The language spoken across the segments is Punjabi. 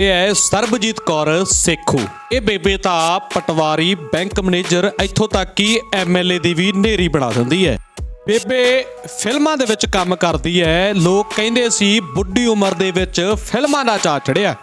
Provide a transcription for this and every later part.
ਇਹ ਹੈ ਸਰਬਜੀਤ ਕੌਰ ਸੇਖੂ। ਇਹ ਬੇਬੇ ਤਾਂ ਪਟਵਾਰੀ ਬੈਂਕ ਮੈਨੇਜਰ ਇੱਥੋਂ ਤੱਕ ਕਿ ਐਮਐਲਏ ਦੀ ਵੀ ਨੇਰੀ ਬਣਾ ਦਿੰਦੀ ਹੈ। ਬੇਬੇ ਫਿਲਮਾਂ ਦੇ ਵਿੱਚ ਕੰਮ ਕਰਦੀ ਹੈ। ਲੋਕ ਕਹਿੰਦੇ ਸੀ, ਬੁੱਢੀ ਉਮਰ ਦੇ ਵਿੱਚ ਫਿਲਮਾਂ ਦਾ ਚਾਅ ਚੜਿਆ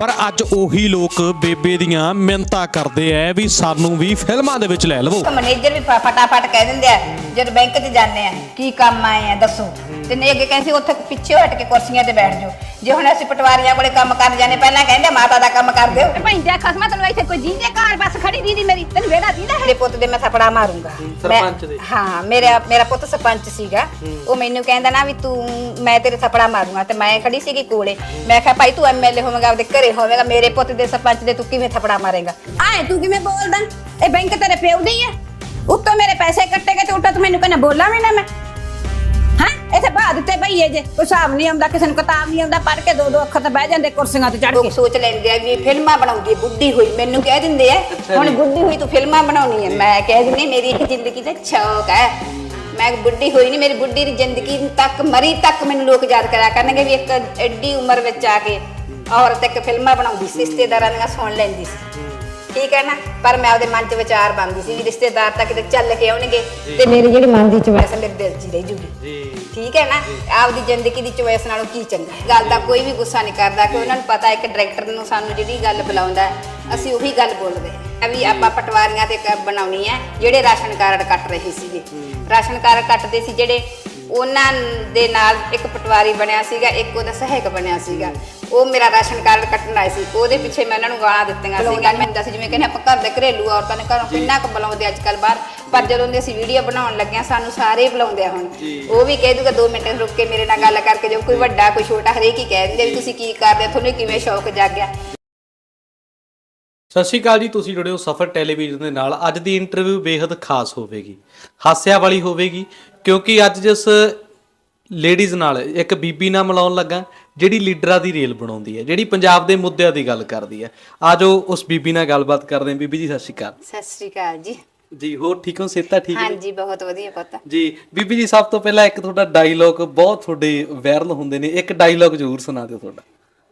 ਪਰ ਅੱਜ ਉਹੀ ਲੋਕ ਬੇਬੇ ਦੀਆਂ ਮਿੰਤਾ ਕਰਦੇ ਐ ਵੀ ਸਾਨੂੰ ਵੀ ਫਿਲਮਾਂ ਦੇ ਵਿੱਚ ਲੈ ਲਵੋ। ਮੈਨੇਜਰ ਵੀ ਫ- ਫਟਾਫਟ ਕਹਿ ਦਿੰਦੇ ਆ ਜਦ ਬੈਂਕ 'ਚ ਜਾਂਦੇ ਆ ਕੀ ਕੰਮ ਆਏ ਆ ਦੱਸੋ? ਤੇ ਨੇ ਅੱਗੇ ਕਹਿੰਦੇ ਉੱਥੇ ਪਿੱਛੇ ਹਟ ਕੇ ਕੁਰਸੀਆਂ ਤੇ ਬੈਠ ਜਾਓ। ਜੇ ਹੁਣ ਅਸੀਂ ਪਟਵਾਰੀਆਂ ਕੋਲੇ ਕੰਮ ਕਰਨ ਜਾਂਦੇ ਪਹਿਲਾਂ ਕਹਿੰਦੇ ਮਾਤਾ ਦਾ ਕੰਮ ਕਰ ਦਿਓ। ਭੈਂਦਿਆ ਖਸਮਾ ਤੈਨੂੰ ਇੱਥੇ ਕੋਈ ਜੀਂਦੇ ਘਰ ਬਸ ਖੜੀ ਦੀਦੀ ਮੇਰੀ ਤੈਨੂੰ ਵੇੜਾ ਦੀਦਾ ਹੈ? ਮੇਰੇ ਪੁੱਤ ਦੇ ਮੈਂ ਥਪੜਾ ਮਾਰੂੰਗਾ। ਸਰਪੰਚ ਦੇ? ਹਾਂ ਮੇਰਾ ਮੇਰਾ ਪੁੱਤ ਸਰਪੰਚ ਸੀਗਾ। ਉਹ ਮੈਨੂੰ ਕਹਿੰਦਾ ਨਾ ਵੀ ਤੂੰ ਮੈਂ ਤੇਰੇ ਥਪੜਾ ਮਾਰੂੰਗਾ ਤੇ ਮੈਂ ਖੜੀ ਸੀਗੀ ਕੋਲੇ। ਮੈਂ ਕਿਹਾ ਭਾਈ ਤੂੰ ਐਮਐਲਏ ਹੋਵੇਂਗਾ ਆਪਦੇ ਘਰੇ ਹੋਵੇਂਗਾ, ਮੇਰੇ ਪੁੱਤ ਦੇ ਸਰਪੰਚ ਦੇ ਤੂੰ ਕਿਵੇਂ ਥਪੜਾ ਮਾਰੇਗਾ? ਆਏ ਤੂੰ ਕਿਵੇਂ ਬੋਲਦਾ? ਇਹ ਬੈਂਕ ਤੇਰੇ ਪਿਓ ਦੀ ਹੈ। ਉੱਤੋਂ ਮੇਰੇ ਪੈਸੇ ਕੱਟੇਗੇ ਤੇ ਉੱਟਾ ਤੂੰ ਮੈਨੂੰ ਕਹਿੰਦਾ, ਬੋਲਾਂ ਵੀ ਨਾ ਮੈਂ। ਹਾਂ? ਇੱਥੇ ਬਾਹਰ ਦਿੱਤੇ ਬਈਏ ਜੇ ਕੋਈ ਹਿਸਾਬ ਨਹੀਂ ਆਉਂਦਾ, ਕਿਸੇ ਨੂੰ ਕਿਤਾਬ ਨਹੀਂ ਆਉਂਦਾ, ਪੜ੍ਹ ਕੇ ਦੋ ਦੋ ਅੱਖਰ ਤੇ ਬਹਿ ਜਾਂਦੇ ਕੁਰਸੀਆਂ ਤੇ ਚੜ ਲੋਕ ਕੇ ਸੋਚ ਲੈਂਦੇ ਆ ਵੀ ਫਿਲਮਾਂ ਬਣਾਉਂਦੀ ਹੈ, ਬੁੱਢੀ ਹੋਈ, ਮੈਨੂੰ ਕਹਿ ਦਿੰਦੇ ਆ, ਹੁਣ ਬੁੱਢੀ ਹੋਈ ਤੂੰ ਫਿਲਮਾਂ ਬਣਾਉਣੀ ਹੈ। ਮੈਂ ਕਹਿ ਦਿੰਦੀ ਮੇਰੀ ਇੱਕ ਜ਼ਿੰਦਗੀ ਦਾ ਸ਼ੌਕ ਹੈ। ਮੈਂ ਬੁੱਢੀ ਹੋਈ ਨਹੀਂ, ਮੇਰੀ ਬੁੱਢੀ ਦੀ ਜ਼ਿੰਦਗੀ ਤੱਕ, ਮਰੀ ਤੱਕ ਮੈਨੂੰ ਲੋਕ ਯਾਦ ਕਰਿਆ ਕਰਨਗੇ ਵੀ ਇੱਕ ਐਡੀ ਉਮਰ ਵਿੱਚ ਆ ਕੇ ਔਰਤ ਇੱਕ ਫਿਲਮਾਂ ਬਣਾਉਂਦੀ ਸੀ ਰਿਸ਼ਤੇਦਾਰਾਂ ਦੀਆਂ ਸੁਣ ਲੈਂਦੀ ਸੀ। ਠੀਕ ਹੈ ਨਾ? ਪਰ ਮੈਂ ਆਪਦੇ ਮਨ 'ਚ ਵਿਚਾਰ ਬੰਦੀ ਸੀ ਵੀ ਰਿਸ਼ਤੇਦਾਰ ਤਾਂ ਕਿਤੇ ਚੱਲ ਕੇ ਆਉਣਗੇ ਤੇ ਮੇਰੀ ਜਿਹੜੀ ਮਨ ਦੀ ਚੋਇਸ ਮੇਰੇ ਦਿਲ 'ਚ ਹੀ ਰਹਿ ਜੂਗੀ। ਜੀ। ਠੀਕ ਹੈ ਨਾ? ਆਪਦੀ ਜ਼ਿੰਦਗੀ ਦੀ ਚੋਇਸ ਨਾਲੋਂ ਕੀ ਚੰਗਾ? ਗੱਲ ਦਾ ਕੋਈ ਵੀ ਗੁੱਸਾ ਨਹੀਂ ਕਰਦਾ ਕਿ ਉਹਨਾਂ ਨੂੰ ਪਤਾ ਇੱਕ ਡਾਇਰੈਕਟਰ ਨੂੰ ਸਾਨੂੰ ਜਿਹੜੀ ਗੱਲ ਬੁਲਾਉਂਦਾ ਅਸੀਂ ਉਹੀ ਗੱਲ ਬੋਲਦੇ ਵੀ ਆਪਾਂ ਪਟਵਾਰੀਆਂ ਤੇ ਕ- ਬਣਾਉਣੀ ਹੈ ਜਿਹੜੇ ਰਾਸ਼ਨ ਕਾਰਡ ਕੱਟ ਰਹੇ ਸੀਗੇ। ਰਾਸ਼ਨ ਕਾਰਡ ਕੱਟਦੇ ਸੀ ਜਿਹੜੇ ਉਹਨਾਂ ਦੇ ਨਾਲ ਇੱਕ ਪਟਵਾਰੀ ਬਣਿਆ ਸੀਗਾ ਇੱਕ ਉਹਦਾ ਸਹਾਇਕ ਬਣਿਆ ਸੀਗਾ। ਉਹ ਮੇਰਾ ਰਾਸ਼ਨ ਕਾਰਡ ਕੱਟਣ ਆਏ ਸੀ। ਉਹਦੇ ਪਿੱਛੇ ਮੈਂ ਉਹਨਾਂ ਨੂੰ ਗਾਲਾਂ ਦਿੱਤੀਆਂ ਸੀਗੀਆਂ। ਮੈਂ ਦੱਸ ਜਿਵੇਂ ਕਹਿੰਦੇ ਆਪਾਂ ਘਰ ਦੇ ਘਰੇਲੂ ਔਰਤਾਂ ਨੇ ਘਰੋਂ ਕਿੰਨਾ ਕੁ ਬੁਲਾਉਂਦੇ ਅੱਜ ਕੱਲ ਬਾਹਰ। ਪਰ ਜਦੋਂ ਦੀ ਅਸੀਂ ਵੀਡੀਓ ਬਣਾਉਣ ਲੱਗਿਆ ਸਾਨੂੰ ਸਾਰੇ ਬੁਲਾਉਂਦੇ ਆ ਹੁਣ। ਉਹ ਵੀ ਕਹਿ ਦੂਗਾ 2 ਮਿੰਟ ਰੁਕ ਕੇ ਮੇਰੇ ਨਾਲ ਗੱਲ ਕਰਕੇ ਜੋ ਕੋਈ ਵੱਡਾ ਕੋਈ ਛੋਟਾ ਹਰੇਕ ਹੀ ਕਹਿ ਦਿੰਦੇ ਵੀ ਤੁਸੀਂ ਕੀ ਕਰਦੇ ਹੋ ਤੁਹਾਨੂੰ ਕਿਵੇਂ ਸ਼ੌਕ ਜਾਗਿਆ? ਸਤਿ ਸ਼੍ਰੀ ਅਕਾਲ ਜੀ ਤੁਸੀਂ ਜੁੜੇ ਹੋ ਸਫਰ ਟੈਲੀਵਿਜ਼ਨ ਦੇ ਨਾਲ। ਅੱਜ ਦੀ ਇੰਟਰਵਿਊ ਬੇहद ਖਾਸ ਹੋਵੇਗੀ। ਹਾਸਿਆਂ ਵਾਲੀ ਹੋਵੇਗੀ। ਕਿਉਂਕਿ ਅੱਜ ਜਿਸ ਲੇਡੀਜ਼ ਨਾਲ ਇੱਕ ਬੀਬੀ ਨਾਲ ਮਿਲਾਉਣ ਲੱਗਾ ਜਿਹੜੀ ਲੀਡਰਾਂ ਦੀ ਰੇਲ ਬਣਾਉਂਦੀ ਹੈ ਜਿਹੜੀ ਪੰਜਾਬ ਦੇ ਮੁੱਦਿਆਂ ਦੀ ਗੱਲ ਕਰਦੀ ਹੈ। ਆਜੋ ਉਸ ਬੀਬੀ ਨਾਲ ਗੱਲਬਾਤ ਕਰਦੇ ਹਾਂ। ਬੀਬੀ ਜੀ ਸਤਿ ਸ਼੍ਰੀ ਅਕਾਲ। ਸਤਿ ਸ੍ਰੀ ਅਕਾਲ ਜੀ। ਜੀ ਹੋਰ ਠੀਕ ਹੋ? ਸਿਹਤਾਂ ਠੀਕ ਨੇ? ਹਾਂਜੀ ਬਹੁਤ ਵਧੀਆ ਪੁੱਤ। ਜੀ ਬੀਬੀ ਜੀ ਸਭ ਤੋਂ ਪਹਿਲਾਂ ਇੱਕ ਤੁਹਾਡਾ ਡਾਇਲੌਗ ਬਹੁਤ ਤੁਹਾਡੇ ਵਾਇਰਲ ਹੁੰਦੇ ਨੇ। ਇੱਕ ਡਾਇਲੌਗ ਜ਼ਰੂਰ ਸੁਣਾ ਦਿਓ ਤੁਹਾਡਾ।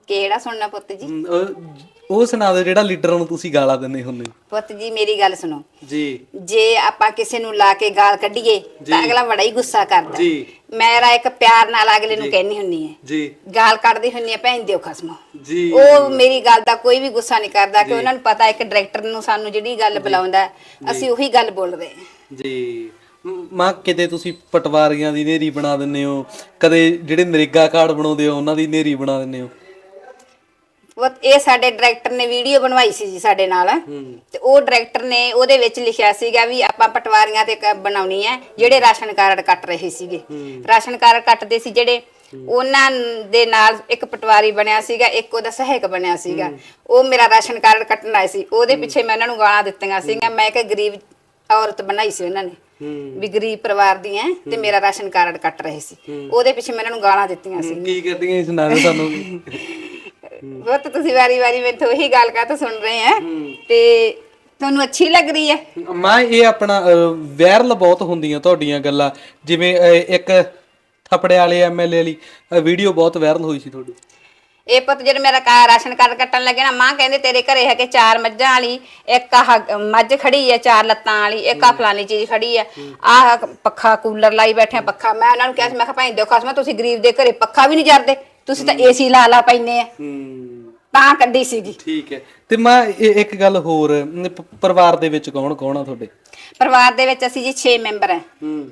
ਕਿਹੜਾ ਸੁਣਨਾ ਪੁੱਤ ਜੀ? ਹਮ, ਉਹ- ਉਹ ਸੁਣਾ ਦਿਓ ਜਿਹੜਾ ਲੀਡਰਾਂ ਨੂੰ ਤੁਸੀਂ ਗਾਲਾਂ ਦਿੰਦੇ ਹੁੰਦੇ। ਪੁੱਤ ਜੀ ਮੇਰੀ ਗੱਲ ਸੁਣੋ। ਜੀ। ਜੇ ਆਪਾਂ ਕਿਸੇ ਨੂੰ ਲਾ ਕੇ ਗਾਲ ਕੱਢੀਏ ਤਾਂ ਅਗਲਾ ਬੜਾ ਹੀ ਗੁੱਸਾ ਕਰਦਾ। ਜੀ। ਮੇਰਾ ਇੱਕ ਪਿਆਰ ਨਾਲ ਅਗਲੇ ਨੂੰ ਕਹਿਣੀ ਹੁੰਨੀ ਹੈ। ਜੀ। ਗਾਲ ਕੱਢਦੀ ਹੁੰਨੀ ਹੈ ਭੈਣ ਦਿਓ ਖਸਮੋ। ਜੀ। ਉਹ ਮੇਰੀ ਗੱਲ ਦਾ ਕੋਈ ਵੀ ਗੁੱਸਾ ਨਹੀਂ ਕਰਦਾ ਕਿ ਉਹਨਾਂ ਨੂੰ ਪਤਾ ਇੱਕ ਡਾਇਰੈਕਟਰ ਨੂੰ ਸਾਨੂੰ ਜਿਹੜੀ ਗੱਲ ਬੁਲਾਉਂਦਾ ਹੈ, ਅਸੀਂ ਉਹੀ ਗੱਲ ਬੋਲਦੇ ਹਾਂ। ਜੀ। ਮ- ਮਾਂ ਕਿਤੇ ਤੁਸੀਂ ਪਟਵਾਰੀਆਂ ਦੀ ਨੇਰੀ ਬਣਾ ਦਿੰਦੇ ਹੋ ਕਦੇ ਜਿਹੜੇ ਨਰੇਗਾ ਕਾਰਡ ਬਣਾਉਂਦੇ ਹੋ ਉਹਨਾਂ ਦੀ ਨੇਰੀ ਬਣਾ ਦਿੰਦੇ ਹੋ? ਉਹ ਇਹ ਸਾਡੇ ਡਾਇਰੈਕਟਰ ਨੇ ਵੀਡੀਓ ਬਣਵਾਈ ਸੀ ਜੀ ਸਾਡੇ ਨਾਲ। ਤੇ ਉਹ ਡਾਇਰੈਕਟਰ ਨੇ ਉਹਦੇ ਵਿੱਚ ਲਿਖਿਆ ਸੀਗਾ ਵੀ ਆਪਾਂ ਪਟਵਾਰੀਆਂ ਤੇ ਕ- ਬਣਾਉਣੀ ਹੈ ਜਿਹੜੇ ਰਾਸ਼ਨ ਕਾਰਡ ਕੱਟ ਰਹੇ ਸੀਗੇ। ਰਾਸ਼ਨ ਕਾਰਡ ਕੱਟਦੇ ਸੀ ਜਿਹੜੇ ਉਹਨਾਂ ਦੇ ਨਾਲ ਇੱਕ ਪਟਵਾਰੀ ਬਣਿਆ ਸੀਗਾ ਇੱਕ ਉਹਦਾ ਸਹਾਇਕ ਬਣਿਆ ਸੀਗਾ। ਉਹ ਮੇਰਾ ਰਾਸ਼ਨ ਕਾਰਡ ਕੱਟਣ ਆਏ ਸੀ। ਉਹਦੇ ਪਿੱਛੇ ਮੈਂ ਉਹਨਾਂ ਨੂੰ ਗਾਲਾਂ ਦਿੱਤੀਆਂ ਸੀਗੀਆਂ। ਮੈਂ ਕਿ ਗਰੀਬ ਔਰਤ ਬਣਾਈ ਸੀ ਉਹਨਾਂ ਨੇ। ਵੀ ਗਰੀਬ ਪਰਿਵਾਰ ਦੀ ਐ ਤੇ ਮੇਰਾ ਰਾਸ਼ਨ ਕਾਰਡ ਕੱਟ ਰਹੇ ਸੀ। ਉਹਦੇ ਪਿੱਛੇ ਮੈਂ ਇਹਨਾਂ ਨੂੰ ਗਾਲਾਂ ਦਿੱਤੀਆਂ ਸੀ। ਕੀ ਕਰਦੀਆਂ ਇਹ ਸੁਣਾ ਦਿਓ ਬਹੁਤ ਤੁਸੀਂ ਵਾਰੀ ਵਾਰੀ ਮੈਥੋਂ ਉਹੀ ਗੱਲ ਕਾਹਤੋਂ ਸੁਣ ਰਹੇ ਆ। ਤੇ ਤੁਹਾਨੂੰ ਅੱਛੀ ਲੱਗ ਰਹੀ ਹੈ ਮਾਂ ਇਹ ਆਪਣਾ ਵਾਇਰਲ ਬਹੁਤ ਹੁੰਦੀਆਂ ਤੁਹਾਡੀਆਂ ਗੱਲਾਂ। ਜਿਵੇਂ ਅਹ, ਇੱਕ ਥਪੜੇ ਵਾਲੇ ਐਮਐਲਏ ਵਾਲੀ ਵੀਡੀਓ ਬਹੁਤ ਵਾਇਰਲ ਹੋਈ ਸੀ ਤੁਹਾਡੀ। ਇਹ ਪੁੱਤ ਜਦ ਮੇਰਾ ਕਾ ਰਾਸ਼ਨ ਕਾਰਡ ਕੱਟਣ ਲੱਗੇ ਨਾ ਮਾਂ ਕਹਿੰਦੇ ਤੇਰੇ ਘਰੇ ਹੈ ਕਿ ਚਾਰ ਮੱਝਾਂ ਵਾਲੀ ਇੱਕ ਆਹ ਮੱਝ ਖੜੀ ਹੈ ਚਾਰ ਲੱਤਾਂ ਵਾਲੀ ਇੱਕ ਆ ਫਲਾਨੀ ਚੀਜ਼ ਖੜੀ ਹੈ। ਆਹ ਪੱਖਾ ਕੂਲਰ ਲਾਈ ਬੈਠੇ ਆ ਪੱਖਾ। ਮੈਂ ਉਹਨਾਂ ਨੂੰ ਕਿਹਾ ਸੀ ਮੈਂ ਕਿਹਾ ਭਾਈ ਦੇਖੋ ਅਸਮਾ ਤੁਸੀਂ ਗਰੀਬ ਦੇ ਘਰੇ ਪੱਖਾ ਵੀ ਨਹੀਂ ਜਰਦੇ। ਤੁਸੀਂ ਤਾਂ ਏਸੀ ਲਾ ਲਾ ਪੈਨੇ ਆ। ਹੂੰ। ਤਾਂ ਕੱਢੀ ਸੀਗੀ। ਠੀਕ ਹੈ। ਤੇ ਮਾਂ ਇਹ ਇੱਕ ਗੱਲ ਹੋਰ ਪ- ਪਰਿਵਾਰ ਦੇ ਵਿੱਚ ਕੌਣ ਕੌਣ ਆ ਤੁਹਾਡੇ? ਪਰਿਵਾਰ ਦੇ ਵਿੱਚ ਅਸੀਂ ਜੀ 6 ਮੈਂਬਰ ਆ। ਹੂੰ।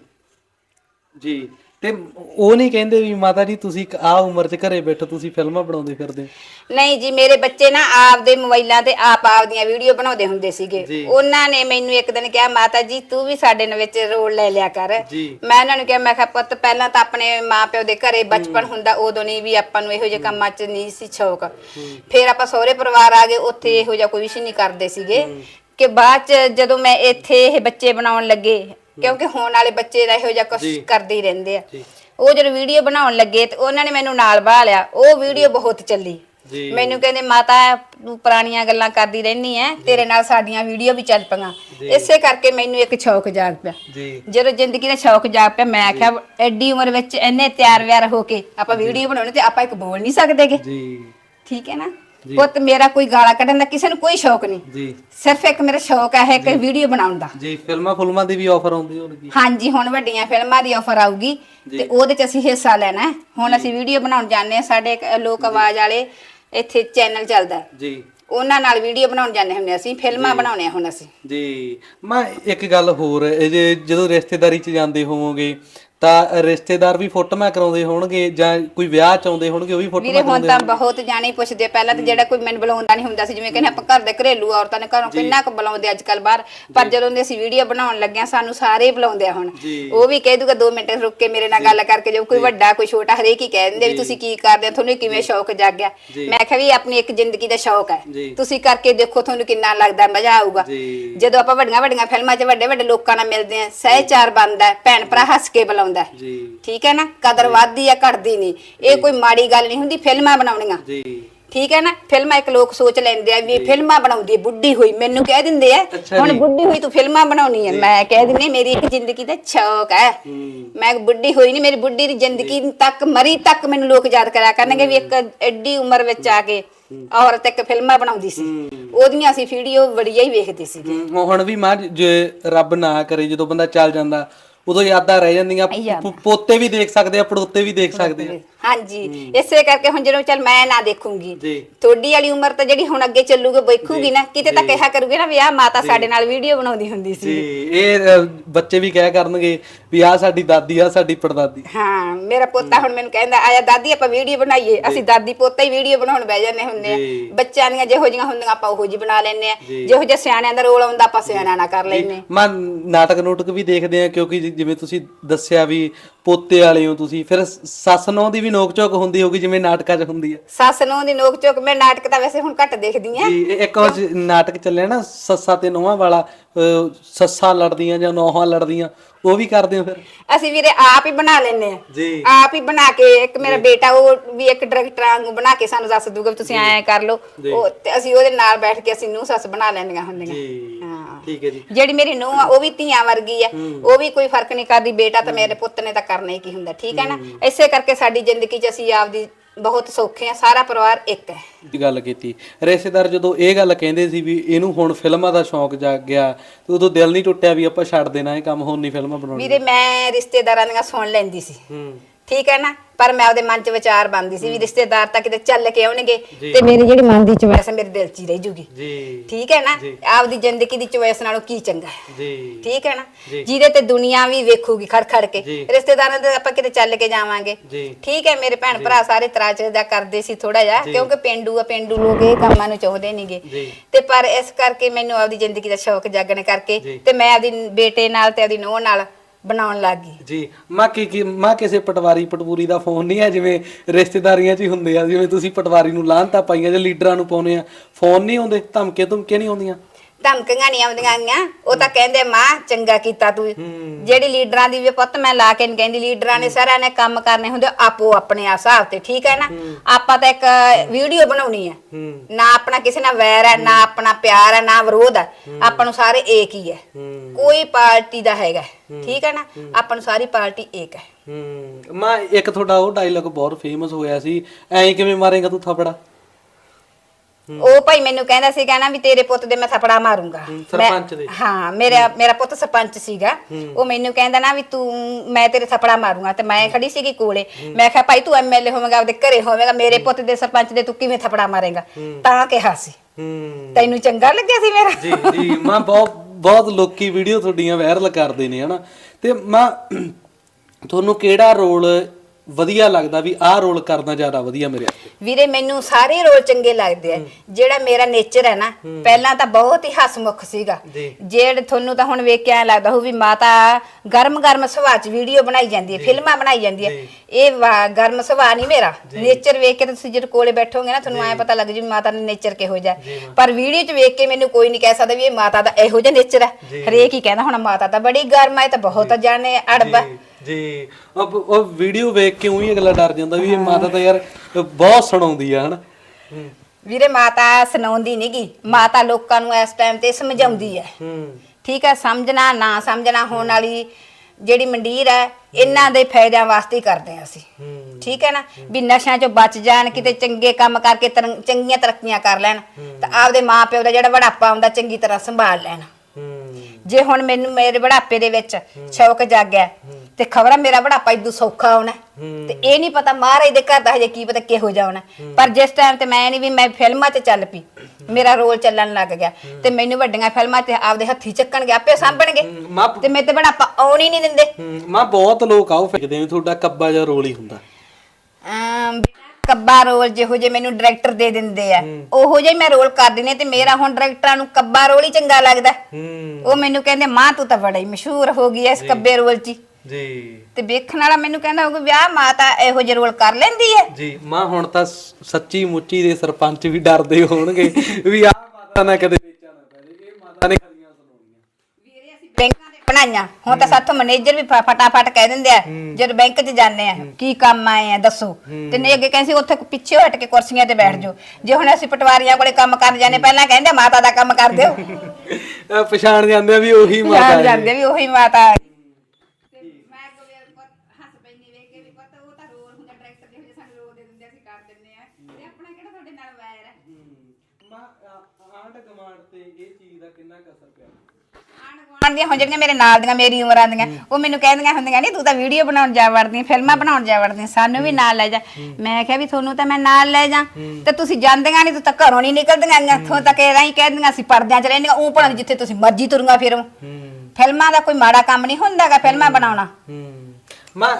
ਜੀ। ਤੇ ਉਹ ਨਹੀਂ ਕਹਿੰਦੇ ਵੀ ਮਾਤਾ ਜੀ ਤੁਸੀਂ ਆ ਉਮਰ 'ਚ ਘਰੇ ਬੈਠੋ ਤੁਸੀਂ ਫਿਲਮਾਂ ਬਣਾਉਂਦੇ ਫਿਰਦੇ ਨਹੀਂ ਜੀ ਮੇਰੇ ਬੱਚੇ ਨਾ ਆਪਦੇ ਮੋਬਾਈਲਾਂ ਤੇ ਆਪ ਆਪਦੀਆਂ ਵੀਡੀਓ ਬਣਾਉਂਦੇ ਹੁੰਦੇ ਸੀਗੇ। ਜੀ। ਉਹਨਾਂ ਨੇ ਮੈਨੂੰ ਇੱਕ ਦਿਨ ਕਿਹਾ ਮਾਤਾ ਜੀ ਤੂੰ ਵੀ ਸਾਡੇ ਨਾਲ ਵਿੱਚ ਰੋਲ ਲੈ ਲਿਆ ਕਰ। ਜੀ। ਮੈਂ ਉਹਨਾਂ ਨੂੰ ਕਿਹਾ ਮੈਂ ਕਿਹਾ ਪੁੱਤ ਪਹਿਲਾਂ ਤਾਂ ਆਪਣੇ ਮਾਪਿਓ ਦੇ ਘਰੇ ਬਚਪਨ ਹੁੰਦਾ ਉਦੋਂ ਨਹੀਂ ਵੀ ਆਪਾਂ ਨੂੰ ਇਹੋ ਜਿਹੇ ਕੰਮਾਂ 'ਚ ਨਹੀਂ ਸੀ ਸ਼ੌਕ। ਫਿਰ ਆਪਾਂ ਸਹੁਰੇ ਪਰਿਵਾਰ ਆ ਗਏ ਉੱਥੇ ਇਹੋ ਜਿਹਾ ਕੋਈ ਵੀ ਨਹੀਂ ਕਰਦੇ ਸੀਗੇ। ਕਿ ਬਾਅਦ 'ਚ ਜਦੋਂ ਮੈਂ ਇੱਥੇ ਇਹ ਬੱਚੇ ਬਣਾਉਣ ਲੱਗੇ ਕਿਉਂਕਿ ਹੋਣ ਵਾਲੇ ਬੱਚੇ ਦਾ ਇਹੋ ਜਿਹਾ ਕੁਝ ਜੀ। ਕਰਦੇ ਹੀ ਰਹਿੰਦੇ ਆ। ਜੀ। ਉਹ ਜਦੋਂ ਵੀਡੀਓ ਬਣਾਉਣ ਲੱਗੇ ਤੇ ਉਹਨਾਂ ਨੇ ਮੈਨੂੰ ਨਾਲ ਬਾਹ ਲਿਆ। ਉਹ ਵੀਡੀਓ ਬਹੁਤ ਚੱਲੀ। ਜੀ। ਮੈਨੂੰ ਕਹਿੰਦੇ ਮਾਤਾ ਤੂੰ ਪੁਰਾਣੀਆਂ ਗੱਲਾਂ ਕਰਦੀ ਰਹਿਨੀ ਐ। ਤੇਰੇ ਨਾਲ ਸਾਡੀਆਂ ਵੀਡੀਓ ਵੀ ਚੱਲ ਪਈਆਂ। ਇਸੇ ਕਰਕੇ ਮੈਨੂੰ ਇੱਕ ਸ਼ੌਕ ਜਾਗ ਪਿਆ। ਜੀ। ਜਦੋਂ ਜ਼ਿੰਦਗੀ ਦਾ ਸ਼ੌਕ ਜਾਗ ਪਿਆ ਮੈਂ ਆਖਿਆ ਐਡੀ ਉਮਰ ਵਿੱਚ ਇੰਨੇ ਤਿਆਰ ਵਿਆਰ ਹੋ ਕੇ ਆਪਾਂ ਵੀਡੀਓ ਬਣਾਉਣੀ ਤੇ ਆਪਾਂ ਇੱਕ ਬੋਲ ਨਹੀਂ ਸਕਦੇਗੇ। ਜੀ। ਠੀਕ ਹੈ ਨਾ? ਪੁੱਤ ਮੇਰਾ ਕੋਈ ਗਾਲਾਂ ਕੱਢਣ ਦਾ ਕਿਸੇ ਨੂੰ ਕੋਈ ਸ਼ੌਕ ਨਹੀਂ। ਜੀ। ਸਿਰਫ ਇੱਕ ਮੇਰਾ ਸ਼ੌਕ ਹੈ ਇੱਕ ਵੀਡੀਓ ਬਣਾਉਣ ਦਾ। ਜੀ ਫਿਲਮਾਂ ਫੁਲਮਾਂ ਦੀ ਵੀ ਆਫਰ ਆਉਂਦੀ ਹੋਣਗੀ। ਹਾਂਜੀ ਹੁਣ ਵੱਡੀਆਂ ਫਿਲਮਾਂ ਦੀ ਆਫਰ ਆਊਗੀ। ਤੇ ਉਹਦੇ ਚ ਅਸੀਂ ਹਿੱਸਾ ਲੈਣਾ ਹੈ। ਹੁਣ ਅਸੀਂ ਵੀਡੀਓ ਬਣਾਉਣ ਜਾਂਦੇ ਆ ਸਾਡੇ ਇੱਕ ਲੋਕ ਆਵਾਜ਼ ਵਾਲੇ ਇੱਥੇ ਚੈਨਲ ਚੱਲਦਾ ਹੈ। ਜੀ। ਉਹਨਾਂ ਨਾਲ ਵੀਡੀਓ ਬਣਾਉਣ ਜਾਂਦੇ ਹੁੰਦੇ ਅਸੀਂ ਫਿਲਮਾਂ ਬਣਾਉਣੇ ਹੁਣ ਅਸੀਂ। ਜੀ। ਮੈਂ ਇੱਕ ਗੱਲ ਹੋਰ ਇਹ ਜੇ ਜਦੋਂ ਰਿਸ਼ਤੇਦਾਰੀ 'ਚ ਜਾਂਦੇ ਹੋਵੋਗੇ ਤਾਂ ਰਿਸ਼ਤੇਦਾਰ ਵੀ ਫੋਟੋਆਂ ਕਰਾਉਂਦੇ ਹੋਣਗੇ ਜਾਂ ਕੋਈ ਵਿਆਹ 'ਚ ਆਉਂਦੇ ਹੋਣਗੇ ਉਹ ਵੀ ਵੀਰੇ ਫੋਟੋਆਂ ਹੁਣ ਕਰਾਉਂਦੇ ਤਾਂ ਬਹੁਤ ਜਾਣੇ ਹੀ ਪੁੱਛਦੇ ਆ। ਪਹਿਲਾਂ ਤਾਂ ਜਿਹੜਾ ਕੋਈ ਮੈਨੂੰ ਬੁਲਾਉਂਦਾ ਨਹੀਂ ਹੁੰਦਾ ਸੀ ਜਿਵੇਂ ਕਹਿੰਦੇ ਆਪਾਂ ਘਰ ਦੇ ਘਰੇਲੂ ਔਰਤਾਂ ਨੇ ਘਰੋਂ ਕਿੰਨਾ ਕੁ ਬੁਲਾਉਂਦੇ ਅੱਜ ਕੱਲ ਬਾਹਰ। ਪਰ ਜਦੋਂ ਦੇ ਅਸੀਂ ਵੀਡੀਓ ਬਣਾਉਣ ਲੱਗਿਆ ਸਾਨੂੰ ਸਾਰੇ ਹੀ ਬੁਲਾਉਂਦੇ ਆ ਹੁਣ। ਜੀ। ਉਹ ਵੀ ਕਹਿ ਦੂਗਾ 2 ਮਿੰਟ ਰੁਕ ਕੇ ਮੇਰੇ ਨਾਲ ਗੱਲ ਕਰਕੇ ਜੋ ਕੋਈ ਵੱਡਾ ਕੋਈ ਛੋਟਾ ਹਰੇਕ ਹੀ ਕਹਿ ਦਿੰਦੇ ਵੀ ਤੁਸੀਂ ਕੀ ਕਰਦੇ ਹੋ ਤੁਹਾਨੂੰ ਕਿਵੇਂ ਸ਼ੌਕ ਜਾਗਿਆ? ਜੀ। ਮੈਂ ਕਿਹਾ ਵੀ ਆਪਣੀ ਇੱਕ ਜ਼ਿੰਦਗੀ ਦਾ ਸ਼ੌਕ ਹੈ। ਜੀ। ਤੁਸੀਂ ਕਰਕੇ ਦੇਖੋ ਤੁਹਾਨੂੰ ਕਿੰਨਾ ਲੱਗਦਾ ਮਜ਼ਾ ਆਊਗਾ। ਜੀ। ਜਦੋਂ ਆਪਾਂ ਵੱਡੀਆਂ ਵੱਡੀਆਂ ਫਿਲਮਾਂ 'ਚ ਵੱਡੇ ਵੱਡੇ ਲੋਕਾਂ ਨਾਲ ਮਿਲਦੇ ਆ ਸਹਿਚਾਰ ਬਣਦਾ ਹੈ, ਭੈਣ ਭਰਾ ਹੱਸ ਕੇ ਬੁਲਾਉਂਦਾ ਹੈ। ਜੀ। ਠੀਕ ਹੈ ਨਾ? ਕਦਰ ਵੱਧਦੀ ਆ ਘਟਦੀ ਨਹੀਂ। ਇਹ ਕੋਈ ਮਾੜੀ ਗੱਲ ਨਹੀਂ ਹੁੰਦੀ ਫਿਲਮਾਂ ਬਣਾਉਣੀਆਂ। ਜੀ। ਠੀਕ ਹੈ ਨਾ? ਫਿਲਮਾਂ ਇੱਕ ਲੋਕ ਸੋਚ ਲੈਂਦੇ ਆ ਵੀ ਇਹ ਫਿਲਮਾਂ ਬਣਾਉਂਦੀ ਹੈ ਬੁੱਢੀ ਹੋਈ। ਮੈਨੂੰ ਕਹਿ ਦਿੰਦੇ ਆ ਅੱਛਾ ਹੁਣ ਜੀ। ਬੁੱਢੀ ਹੋਈ ਤੂੰ ਫਿਲਮਾਂ ਬਣਾਉਣੀ ਹੈ ਮੈਂ ਕਹਿ ਦਿੰਦੀ ਹਾਂ, ਮੇਰੀ ਇੱਕ ਜ਼ਿੰਦਗੀ ਦਾ ਸ਼ੌਕ ਹੈ। ਹੂੰ। ਮੈਂ ਬੁੱਢੀ ਹੋਈ ਨਹੀਂ ਮੇਰੀ ਬੁੱਢੀ ਦੀ ਜ਼ਿੰਦਗੀ ਤੱਕ ਮਰੀ ਤੱਕ ਮੈਨੂੰ ਲੋਕ ਯਾਦ ਕਰਿਆ ਕਰਨਗੇ ਵੀ ਇੱਕ ਐਡੀ ਉਮਰ ਵਿੱਚ ਆ ਕੇ ਔਰਤ ਇੱਕ ਫਿਲਮਾਂ ਬਣਾਉਂਦੀ ਸੀ। ਉਹਦੀਆਂ ਅਸੀਂ ਵੀਡੀਓ ਬੜੀਆਂ ਹੀ ਵੇਖਦੇ ਸੀ ਹਮ, ਹੁਣ ਵੀ ਮਾਂ ਜੇ ਰੱਬ ਨਾ ਕਰੇ ਜਦੋਂ ਬੰਦਾ ਚੱਲ ਜਾਂਦਾ ਉਦੋਂ ਯਾਦਾਂ ਰਹਿ ਜਾਂਦੀਆਂ। ਪੋ- ਪੋਤੇ ਵੀ ਦੇਖ ਸਕਦੇ ਆ ਪੜੋਤੇ ਵੀ ਦੇਖ ਸਕਦੇ ਆ ਹਾਂਜੀ। ਇਸੇ ਕਰਕੇ ਹੁਣ ਜਦੋਂ ਚੱਲ ਮੈਂ ਨਾ ਦੇਖੂੰਗੀ। ਜੀ। ਤੁਹਾਡੀ ਵਾਲੀ ਉਮਰ ਤਾਂ ਜਿਹੜੀ ਹੁਣ ਅੱਗੇ ਚੱਲੂਗੀ ਵੇਖੂਗੀ ਨਾ। ਕਿਤੇ ਤਾਂ ਕਿਹਾ ਕਰੂਗੀ ਨਾ ਵੀ ਆਹ ਮਾਤਾ ਸਾਡੇ ਨਾਲ ਵੀਡੀਓ ਬਣਾਉਂਦੀ ਹੁੰਦੀ ਸੀ। ਜੀ। ਇਹ ਅ, ਬੱਚੇ ਵੀ ਕਹਿ ਕਰਨਗੇ ਵੀ ਆ ਸਾਡੀ ਦਾਦੀ ਆ ਸਾਡੀ ਪੜਦਾਦੀ। ਹਾਂ ਮੇਰਾ ਪੋਤਾ ਹੁਣ ਮੈਨੂੰ ਕਹਿੰਦਾ ਆਇਆ ਦਾਦੀ ਆਪਾਂ ਵੀਡੀਓ ਬਣਾਈਏ। ਅਸੀਂ ਦਾਦੀ ਪੋਤਾ ਹੀ ਵੀਡੀਓ ਬਣਾਉਣ ਬਹਿ ਜਾਂਦੇ ਹੁੰਦੇ ਜੀ। ਆ ਬੱਚਿਆਂ ਦੀਆਂ ਜਿਹੋ ਜਿਹੀਆਂ ਹੁੰਦੀਆਂ ਆਪਾਂ ਉਹੋ ਜਿਹੀ ਬਣਾ ਲੈਂਦੇ ਆ। ਜਿਹੋ ਜਿਹੇ ਸਿਆਣਿਆਂ ਦਾ ਰੋਲ ਆਉਂਦਾ ਆਪਾਂ ਸਿਆਣਾ ਨਾ ਕਰ ਲੈਂਦੇ। ਮੈਂ ਨਾਟਕ ਨੂਟਕ ਵੀ ਦੇਖਦੇ ਆ ਕਿਉਂਕਿ ਜਿ- ਜਿਵੇਂ ਤੁਸੀਂ ਦੱਸਿਆ ਵੀ ਪੋਤੇ ਵਾਲੇ ਹੋ ਤੁਸੀਂ ਫਿਰ ਸ- ਸੱਸ ਨੌ ਦੀ ਵੀ ਨੋਕ ਝੋਕ ਹੁੰਦੀ ਹੋਗੀ ਜਿਵੇਂ ਨਾਟਕਾਂ 'ਚ ਹੁੰਦੀ ਆ ਸੱਸ ਨੂੰ ਦੀ ਨੋਕ ਝੋਕ ਮੈਂ ਨਾਟਕ ਤਾਂ ਵੈਸੇ ਹੁਣ ਘੱਟ ਦੇਖਦੀ ਆ ਜੀ ਇਹ ਇੱਕ ਜ- ਨਾਟਕ ਚੱਲਿਆ ਨਾ ਸੱਸਾਂ ਤੇ ਨੋਹਾਂ ਵਾਲਾ ਅ, ਸੱਸਾਂ ਲੜਦੀਆਂ ਜਾਂ ਨੋਹਾਂ ਲੜਦੀਆਂ ਉਹ ਵੀ ਕਰਦੇ ਹੋ ਫਿਰ? ਅਸੀਂ ਵੀਰੇ ਆਪ ਹੀ ਬਣਾ ਲੈਂਦੇ ਆ ਜੀ। ਆਪ ਹੀ ਬਣਾ ਕੇ ਇੱਕ ਮੇਰਾ ਬੇਟਾ ਉਹ ਵੀ ਇੱਕ ਡਾਇਰੈਕਟਰ ਵਾਂਗੂ ਬਣਾ ਕੇ ਸਾਨੂੰ ਦੱਸ ਦੂਗਾ ਵੀ ਤੁਸੀਂ ਐਂ ਕਰ ਲਓ। ਉਹ ਤੇ ਅਸੀਂ ਉਹਦੇ ਨਾਲ ਬੈਠ ਕੇ ਅਸੀਂ ਨੂੰ ਸੱਸ ਬਣਾ ਲੈਂਦੀਆਂ ਹੁੰਦੀਆਂ। ਜੀ। ਹਾਂ। ਠੀਕ ਹੈ ਜੀ। ਜਿਹੜੀ ਮੇਰੀ ਨੂੰਹ ਆ ਉਹ ਵੀ ਧੀਆਂ ਵਰਗੀ ਆ। ਉਹ ਵੀ ਕੋਈ ਫ਼ਰਕ ਨਹੀਂ ਕਰਦੀ। ਬੇਟਾ ਤਾਂ ਮੇਰੇ ਪੁੱਤ ਨੇ ਤਾਂ ਕਰਨਾ ਹੀ ਕੀ ਹੁੰਦਾ। ਠੀਕ ਹੈ ਨਾ? ਇਸੇ ਕਰਕੇ ਸਾਡੀ ਜ਼ਿੰਦਗੀ 'ਚ ਅਸੀਂ ਆਪਦੀ ਬਹੁਤ ਸੌਖੇ ਆ ਸਾਰਾ ਪਰਿਵਾਰ ਇੱਕ ਹੈ। ਦੀ ਗੱਲ ਕੀਤੀ। ਰਿਸ਼ਤੇਦਾਰ ਜਦੋਂ ਇਹ ਗੱਲ ਕਹਿੰਦੇ ਸੀ ਵੀ ਇਹਨੂੰ ਹੁਣ ਫਿਲਮਾਂ ਦਾ ਸ਼ੌਂਕ ਜਾਗ ਗਿਆ ਤੇ ਉਦੋਂ ਦਿਲ ਨਹੀਂ ਟੁੱਟਿਆ ਵੀ ਆਪਾਂ ਛੱਡ ਦੇਣਾ ਇਹ ਕੰਮ ਹੁਣ ਨਹੀਂ ਫਿਲਮਾਂ ਬਣਾਉਣੀਆਂ। ਵੀਰੇ ਮੈਂ ਰਿਸ਼ਤੇਦਾਰਾਂ ਦੀਆਂ ਸੁਣ ਲੈਂਦੀ ਸੀ। ਹੂੰ। ਠੀਕ ਹੈ ਨਾ? ਪਰ ਮੈਂ ਉਹਦੇ ਮਨ 'ਚ ਵਿਚਾਰ ਬੰਦੀ ਸੀ ਵੀ ਰਿਸ਼ਤੇਦਾਰ ਤਾਂ ਕਿਤੇ ਚੱਲ ਕੇ ਆਉਣਗੇ ਤੇ ਮੇਰੀ ਜਿਹੜੀ ਮਨ ਦੀ ਚੋਇਸ ਮੇਰੇ ਦਿਲ 'ਚ ਹੀ ਰਹਿ ਜੂਗੀ। ਜੀ। ਠੀਕ ਹੈ ਨਾ? ਆਪਦੀ ਜ਼ਿੰਦਗੀ ਦੀ ਚੋਇਸ ਨਾਲੋਂ ਕੀ ਚੰਗਾ ਹੈ? ਜੀ। ਠੀਕ ਹੈ ਨਾ? ਜਿਹਦੇ ਤੇ ਦੁਨੀਆ ਵੀ ਵੇਖੂਗੀ ਖੜ ਖੜ ਕੇ। ਜੀ। ਰਿਸ਼ਤੇਦਾਰਾਂ ਦੇ ਆਪਾਂ ਕਿਤੇ ਚੱਲ ਕੇ ਜਾਵਾਂਗੇ। ਜੀ। ਠੀਕ ਹੈ ਮੇਰੇ ਭੈਣ ਭਰਾ ਸਾਰੇ ਤਰਾਜ ਦਾ ਕਰਦੇ ਸੀ ਥੋੜਾ ਜਿਹਾ ਕਿਉਂਕਿ ਪਿੰਡੂ ਆ ਪਿੰਡੂ ਲੋਕ ਇਹ ਕੰਮਾਂ ਨੂੰ ਚਾਹੁੰਦੇ ਨਹੀਂਗੇ ਜੀ। ਤੇ ਪਰ ਇਸ ਕਰਕੇ ਮੈਨੂੰ ਆਪਦੀ ਜ਼ਿੰਦਗੀ ਦਾ ਸ਼ੌਕ ਜਾਗਣ ਕਰਕੇ ਜੀ। ਤੇ ਮੈਂ ਆਪਦੀ ਬੇਟੇ ਨਾਲ ਤੇ ਆਪਦੀ ਨੂੰਹ ਨਾਲ ਬਣਾਉਣ ਲੱਗ ਗਈ। ਜੀ, ਮਾਂ ਕੀ ਕੀ ਮਾਂ ਕਿਸੇ ਪਟਵਾਰੀ ਪਟਪੂਰੀ ਦਾ ਫੋਨ ਨਹੀਂ ਹੈ, ਜਿਵੇਂ ਰਿਸ਼ਤੇਦਾਰੀਆਂ 'ਚ ਹੀ ਹੁੰਦੇ ਆ, ਜਿਵੇਂ ਤੁਸੀਂ ਪਟਵਾਰੀ ਨੂੰ ਲਾਹਨਤਾ ਪਾਈਆਂ ਜਾਂ ਲੀਡਰਾਂ ਨੂੰ ਪਾਉਨੇ ਆ। ਫੋਨ ਨਹੀਂ ਆਉਂਦੇ ਧਮਕੇ ਧਮਕੇ ਨਹੀਂ ਆਉਂਦੀਆਂ। ਧਮਕੀਆਂ ਨਹੀਂ ਆਉਂਦੀਆਂ ਗੀਆਂ। ਉਹ ਤਾਂ ਕਹਿੰਦੇ ਮਾਂ ਚੰਗਾ ਕੀਤਾ ਤੂੰ। ਜਿਹੜੀ ਲੀਡਰਾਂ ਦੀ ਵੀ ਪੁੱਤ ਮੈਂ ਲਾ ਕੇ ਨਹੀਂ ਕਹਿੰਦੀ। ਲੀਡਰਾਂ ਨੇ ਸਾਰਿਆਂ ਨੇ ਕੰਮ ਕਰਨੇ ਹੁੰਦੇ ਆਪੋ ਆਪਣੇ ਹਿਸਾਬ ਤੇ ਠੀਕ ਹੈ ਨਾ? ਆਪਾਂ ਤਾਂ ਇੱਕ ਵੀਡੀਓ ਬਣਾਉਣੀ ਹੈ। ਨਾ ਆਪਣਾ ਕਿਸੇ ਨਾਲ ਵੈਰ ਹੈ ਨਾ ਆਪਣਾ ਪਿਆਰ ਹੈ ਨਾ ਵਿਰੋਧ ਹੈ। ਆਪਾਂ ਨੂੰ ਸਾਰੇ ਏਕ ਹੀ ਹੈ। ਕੋਈ ਪਾਰਟੀ ਦਾ ਹੈਗਾ। ਠੀਕ ਹੈ ਨਾ? ਆਪਾਂ ਨੂੰ ਸਾਰੀ ਪਾਰਟੀ ਏਕ ਹੈ। ਹੂੰ। ਮਾਂ ਇੱਕ ਤੁਹਾਡਾ ਉਹ ਡਾਇਲੌਗ ਬਹੁਤ ਫੇਮਸ ਹੋਇਆ ਸੀ। ਐਂ ਕਿਵੇਂ ਮਾਰੇਗਾ ਤੂੰ ਥਪੜਾ? ਉਹ ਭਾਈ ਮੈਨੂੰ ਕਹਿੰਦਾ ਸੀ ਕਹਿੰਦਾ ਵੀ ਤੇਰੇ ਪੁੱਤ ਦੇ ਮੈਂ ਥਪੜਾ ਮਾਰੂੰਗਾ। ਸਰਪੰਚ ਦੇ। ਹਾਂ ਮੇਰਾ ਮੇਰਾ ਪੁੱਤ ਸਰਪੰਚ ਸੀਗਾ। ਉਹ ਮੈਨੂੰ ਕਹਿੰਦਾ ਨਾ ਵੀ ਤੂੰ ਮੈਂ ਤੇਰੇ ਥਪੜਾ ਮਾਰੂੰਗਾ ਤੇ ਮੈਂ ਖੜੀ ਸੀਗੀ ਕੋਲੇ। ਮੈਂ ਕਿਹਾ ਭਾਈ ਤੂੰ ਐਮਐਲਏ ਹੋਵੇਂਗਾ ਆਪਦੇ ਘਰੇ ਹੋਵੇਂਗਾ ਮੇਰੇ ਪੁੱਤ ਦੇ ਸਰਪੰਚ ਦੇ ਤੂੰ ਕਿਵੇਂ ਥਪੜਾ ਮਾਰੇਗਾ? ਤਾਂ ਕਿਹਾ ਸੀ। ਤੈਨੂੰ ਚੰਗਾ ਲੱਗਿਆ ਸੀ ਮੇਰਾ? ਜੀ ਜੀ ਮਾਂ ਬਹੁਤ ਬਹੁਤ ਲੋਕੀ ਵੀਡੀਓ ਤੁਹਾਡੀਆਂ ਵਾਇਰਲ ਕਰਦੇ ਨੇ ਹਨਾ? ਤੇ ਮਾਂ ਤੁਹਾਨੂੰ ਕਿਹੜਾ ਰੋਲ ਵਧੀਆ ਲੱਗਦਾ ਵੀ ਆਹ ਰੋਲ ਕਰਨਾ ਜ਼ਿਆਦਾ ਵਧੀਆ ਮੇਰੇ ਵਾਸਤੇ ਵੀਰੇ ਮੈਨੂੰ ਸਾਰੇ ਰੋਲ ਚੰਗੇ ਲੱਗਦੇ ਆ। ਜਿਹੜਾ ਮੇਰਾ ਨੇਚਰ ਹੈ ਨਾ ਪਹਿਲਾਂ ਤਾਂ ਬਹੁਤ ਹੀ ਹਸਮੁਖ ਸੀਗਾ। ਜੀ। ਜਿਹੜੇ ਤੁਹਾਨੂੰ ਤਾਂ ਹੁਣ ਵੇਖ ਕੇ ਐ ਲੱਗਦਾ ਹੋ ਵੀ ਮਾਤਾ ਗਰਮ ਗਰਮ ਸੁਭਾਅ ਚ ਵੀਡੀਓ ਬਣਾਈ ਜਾਂਦੀ ਹੈ ਫਿਲਮਾਂ ਬਣਾਈ ਜਾਂਦੀ ਹੈ। ਇਹ ਵਾ- ਗਰਮ ਸੁਭਾਅ ਨਹੀਂ ਮੇਰਾ। ਨੇਚਰ ਵੇਖ ਕੇ ਤੁਸੀਂ ਜਦ ਕੋਲੇ ਬੈਠੋਗੇ ਨਾ ਤੁਹਾਨੂੰ ਐ ਪਤਾ ਲੱਗ ਜੂ ਵੀ ਮਾਤਾ ਦਾ ਨੇਚਰ ਕਿਹੋ ਜਿਹਾ ਹੈ। ਪਰ ਵੀਡੀਓ ਚ ਵੇਖ ਕੇ ਮੈਨੂੰ ਕੋਈ ਨਹੀਂ ਕਹਿ ਸਕਦਾ ਵੀ ਇਹ ਮਾਤਾ ਦਾ ਇਹੋ ਜਿਹਾ ਨੇਚਰ ਹੈ। ਹਰੇਕ ਹੀ ਕਹਿੰਦਾ ਹੁਣ ਮਾਤਾ ਤਾਂ ਬੜੀ ਗਰਮ ਹੈ ਇਹ ਤਾਂ ਬਹੁਤ ਜਾਣੇ ਅੜਬ ਹੈ ਜੀ। ਉਹ ਉਹ ਵੀਡੀਓ ਵੇਖ ਕੇ ਉਹੀ ਅਗਲਾ ਡਰ ਜਾਂਦਾ ਵੀ ਇਹ ਮਾਤਾ ਤਾਂ ਯਾਰ ਬਹੁਤ ਸੁਣਾਉਂਦੀ ਆ ਹਨਾ? ਵੀਰੇ ਮਾਤਾ ਸੁਣਾਉਂਦੀ ਨਹੀਂਗੀ ਮਾਤਾ ਲੋਕਾਂ ਨੂੰ ਇਸ ਟਾਈਮ ਤੇ ਸਮਝਾਉਂਦੀ ਹੈ ਹੂੰ। ਠੀਕ ਹੈ ਸਮਝਣਾ ਨਾ ਸਮਝਣਾ ਹੋਣ ਵਾਲੀ ਜਿਹੜੀ ਮੰਡੀਰ ਹੈ ਇਹਨਾਂ ਦੇ ਫਾਇਦਿਆਂ ਵਾਸਤੇ ਹੀ ਕਰਦੇ ਹਾਂ ਅਸੀਂ। ਹੂੰ। ਠੀਕ ਹੈ ਨਾ? ਵੀ ਨਸ਼ਿਆਂ ਚੋਂ ਬਚ ਜਾਣ ਕਿਤੇ ਚੰਗੇ ਕੰਮ ਕਰਕੇ ਤਰੰ- ਚੰਗੀਆਂ ਤਰੱਕੀਆਂ ਕਰ ਲੈਣ ਤਾਂ ਆਪਦੇ ਮਾਪਿਓ ਦਾ ਜਿਹੜਾ ਵਡਾਪਾ ਆਉਂਦਾ ਚੰਗੀ ਤਰ੍ਹਾਂ ਸੰਭਾਲ ਲੈਣ। ਜੇ ਹੁਣ ਮੈਨੂੰ ਮੇਰੇ ਬੁਢਾਪੇ ਦੇ ਵਿੱਚ ਸ਼ੌਕ ਜਾਗਿਆ ਤੇ ਖਬਰਾਂ ਮੇਰਾ ਬੁਢਾਪਾ ਇਦੋਂ ਸੌਖਾ ਹੋਣਾ। ਤੇ ਇਹ ਨਹੀਂ ਪਤਾ ਮਹਾਰਾਜ ਦੇ ਘਰ ਦਾ ਹਜੇ ਕੀ ਪਤਾ ਕਿਹੋ ਜਿਹਾ ਹੋਣਾ। ਪਰ ਜਿਸ ਟਾਈਮ ਤੇ ਮੈਂ ਨਹੀਂ ਵੀ ਮੈਂ ਫਿਲਮਾਂ 'ਚ ਚੱਲ ਪਈ ਮੇਰਾ ਰੋਲ ਚੱਲਣ ਲੱਗ ਗਿਆ। ਤੇ ਮੈਨੂੰ ਵੱਡੀਆਂ ਫਿਲਮਾਂ ਤੇ ਆਪਦੇ ਹੱਥੀ ਚੱਕਣਗੇ ਆਪੇ ਸਾਂਭਣਗੇ ਮਾਂ ਤੇ ਮੇਰੇ ਤੇ ਬੁਢਾਪਾ ਆਉਣ ਹੀ ਨਹੀਂ ਦਿੰਦੇ। ਮਾਂ ਬਹੁਤ ਲੋਕ ਆਓ ਫਿਕਦੇ ਨੇ ਤੁਹਾਡਾ ਕੱਬਾ ਜਿਹਾ ਰੋਲ ਹੀ ਹੁੰਦਾ। ਅਮ ਕੱਬਾ ਰੋਲ ਜਿਹੋ ਜੇ ਮੈਨੂੰ ਡਾਇਰੈਕਟਰ ਦੇ ਦਿੰਦੇ ਆ। ਉਹੋ ਹੀ ਮੈਂ ਰੋਲ ਕਰ ਹਾਂ ਤੇ ਮੇਰਾ ਹੁਣ ਡਾਇਰੈਕਟਰਾਂ ਨੂੰ ਕੱਬਾ ਰੋਲ ਹੀ ਚੰਗਾ ਲੱਗਦਾ। ਹੂੰ। ਉਹ ਮੈਨੂੰ ਕਹਿੰਦੇ ਮਾਂ ਤੂੰ ਤਾਂ ਬੜਾ ਹੀ ਮਸ਼ਹੂਰ ਹੋ ਗਈ ਐ ਇਸ ਕੱਬੇ ਰੋਲ 'ਚ ਹੀ। ਜੀ। ਤੇ ਵੇਖਣ ਵਾਲਾ ਮੈਨੂੰ ਕਹਿੰਦਾ ਹੋਊਗਾ ਵਿਆਹ ਮਾਤਾ ਇਹੋ ਜਿਹੇ ਰੋਲ ਕਰ ਲੈਂਦੀ ਐ ਜੀ ਮਾਂ ਹੁਣ ਤਾਂ ਸ- ਸੱਚੀ ਮੁੱਚੀ ਦੇ ਸਰਪੰਚ ਵੀ ਡਰਦੇ ਹੋਣਗੇ। ਵੀ ਆਹ ਮਾਤਾ ਨਾ ਕਦੇ ਵੇਚਾ ਨਾ ਪੈ ਜੇ ਇਹ ਮਾਤਾ ਨੇ ਖਰੀਆਂ ਸੁਣਾਉਣੀਆਂ। ਵੀਰੇ ਅਸੀਂ ਬੈਂਕਾਂ ਦੇ ਬਣਾਈਆਂ। ਹੁਣ ਤਾਂ ਸਾਥੋਂ ਮੈਨੇਜਰ ਵੀ ਫ- ਫਟਾਫਟ ਕਹਿ ਦਿੰਦੇ ਆ ਜਦ ਬੈਂਕ 'ਚ ਜਾਂਦੇ ਆ ਕੀ ਕੰਮ ਆਏ ਆ ਦੱਸੋ? ਤੇ ਨਹੀਂ ਅੱਗੇ ਕਹਿੰਦੇ ਸੀ ਉੱਥੇ ਪਿੱਛੇ ਹਟ ਕੇ ਕੁਰਸੀਆਂ ਤੇ ਬੈਠ ਜਾਓ। ਜੇ ਹੁਣ ਅਸੀਂ ਪਟਵਾਰੀਆਂ ਕੋਲੇ ਕੰਮ ਕਰਨ ਜਾਂਦੇ ਪਹਿਲਾਂ ਕਹਿੰਦੇ ਮਾਤਾ ਦਾ ਕੰਮ ਕਰ ਦਿਓ। ਅਹ ਪਛਾਣ ਜਾਂਦੇ ਆ ਵੀ ਉਹੀ ਮਾਤਾ ਜਾਣ ਹੈ। ਜਾਂਦੇ ਵੀ ਉਹੀ ਮਾਤਾ ਹੈ ਮੈਂ ਕਦੇ ਹੱਸ ਪੈਣੀ ਵੇਖ ਕੇ ਵੀ ਪਤਾ ਉਹ ਤਾਂ ਰੋਲ ਹੁੰਦਾ ਡਾਇਰੈਕਟਰ ਦੇ ਜਿਹੇ ਸਾਨੂੰ ਰੋਲ ਦੇ ਦਿੰਦੇ ਅਸੀਂ ਕਰ ਦਿੰਦੇ ਆ ਤੇ ਆਪਣਾ ਕਿਹੜਾ ਤੁਹਾਡੇ ਨਾਲ ਵੈਰ ਹੈ ਮਾਂ ਆਂਡ ਗਮਾਂਡ ਤੇ ਇਹ ਚੀਜ਼ ਦਾ ਕਿੰਨਾ ਕੁ ਅਸਰ ਪਿਆ ਦੀਆਂ ਹੁਣ ਜਿਹੜੀਆਂ ਮੇਰੇ ਨਾਲ ਦੀਆਂ ਮੇਰੀ ਉਮਰਾਂ ਦੀਆਂ ਉਹ ਮੈਨੂੰ ਕਹਿੰਦੀਆਂ ਹੁੰਦੀਆਂ ਨਹੀਂ ਤੂੰ ਤਾਂ ਵੀਡੀਓ ਬਣਾਉਣ ਜਾ ਵੜਦੀ ਫਿਲਮਾਂ ਬਣਾਉਣ ਜਾ ਵੜਦੀ ਸਾਨੂੰ ਵੀ ਨਾਲ ਲੈ ਜਾ। ਮੈਂ ਕਿਹਾ ਵੀ ਤੁਹਾਨੂੰ ਤਾਂ ਮੈਂ ਨਾਲ ਲੈ ਜਾ। ਤੇ ਤੁਸੀਂ ਜਾਂਦੀਆਂ ਨਹੀਂ ਤੂੰ ਤਾਂ ਘਰੋਂ ਨਹੀਂ ਨਿਕਲਦੀਆਂ ਇੱਥੋਂ ਤੱਕ ਇਹ ਰਾਹੀਂ ਕਹਿੰਦੀਆਂ ਅਸੀਂ ਪਰਦਿਆਂ 'ਚ ਰਹਿੰਦੀਆਂ ਉਹ ਭਾਵੇਂ ਜਿੱਥੇ ਤੁਸੀਂ ਮਰਜ਼ੀ ਤੁਰੂਗਾ ਫਿਰੋ। ਹੂੰ। ਫਿਲਮਾਂ ਦਾ ਕੋਈ ਮਾੜਾ ਕੰਮ ਨਹੀਂ ਹੁੰਦਾਗਾ ਫਿਲਮਾਂ ਬਣਾਉਣਾ। ਹੂੰ। ਮਾਂ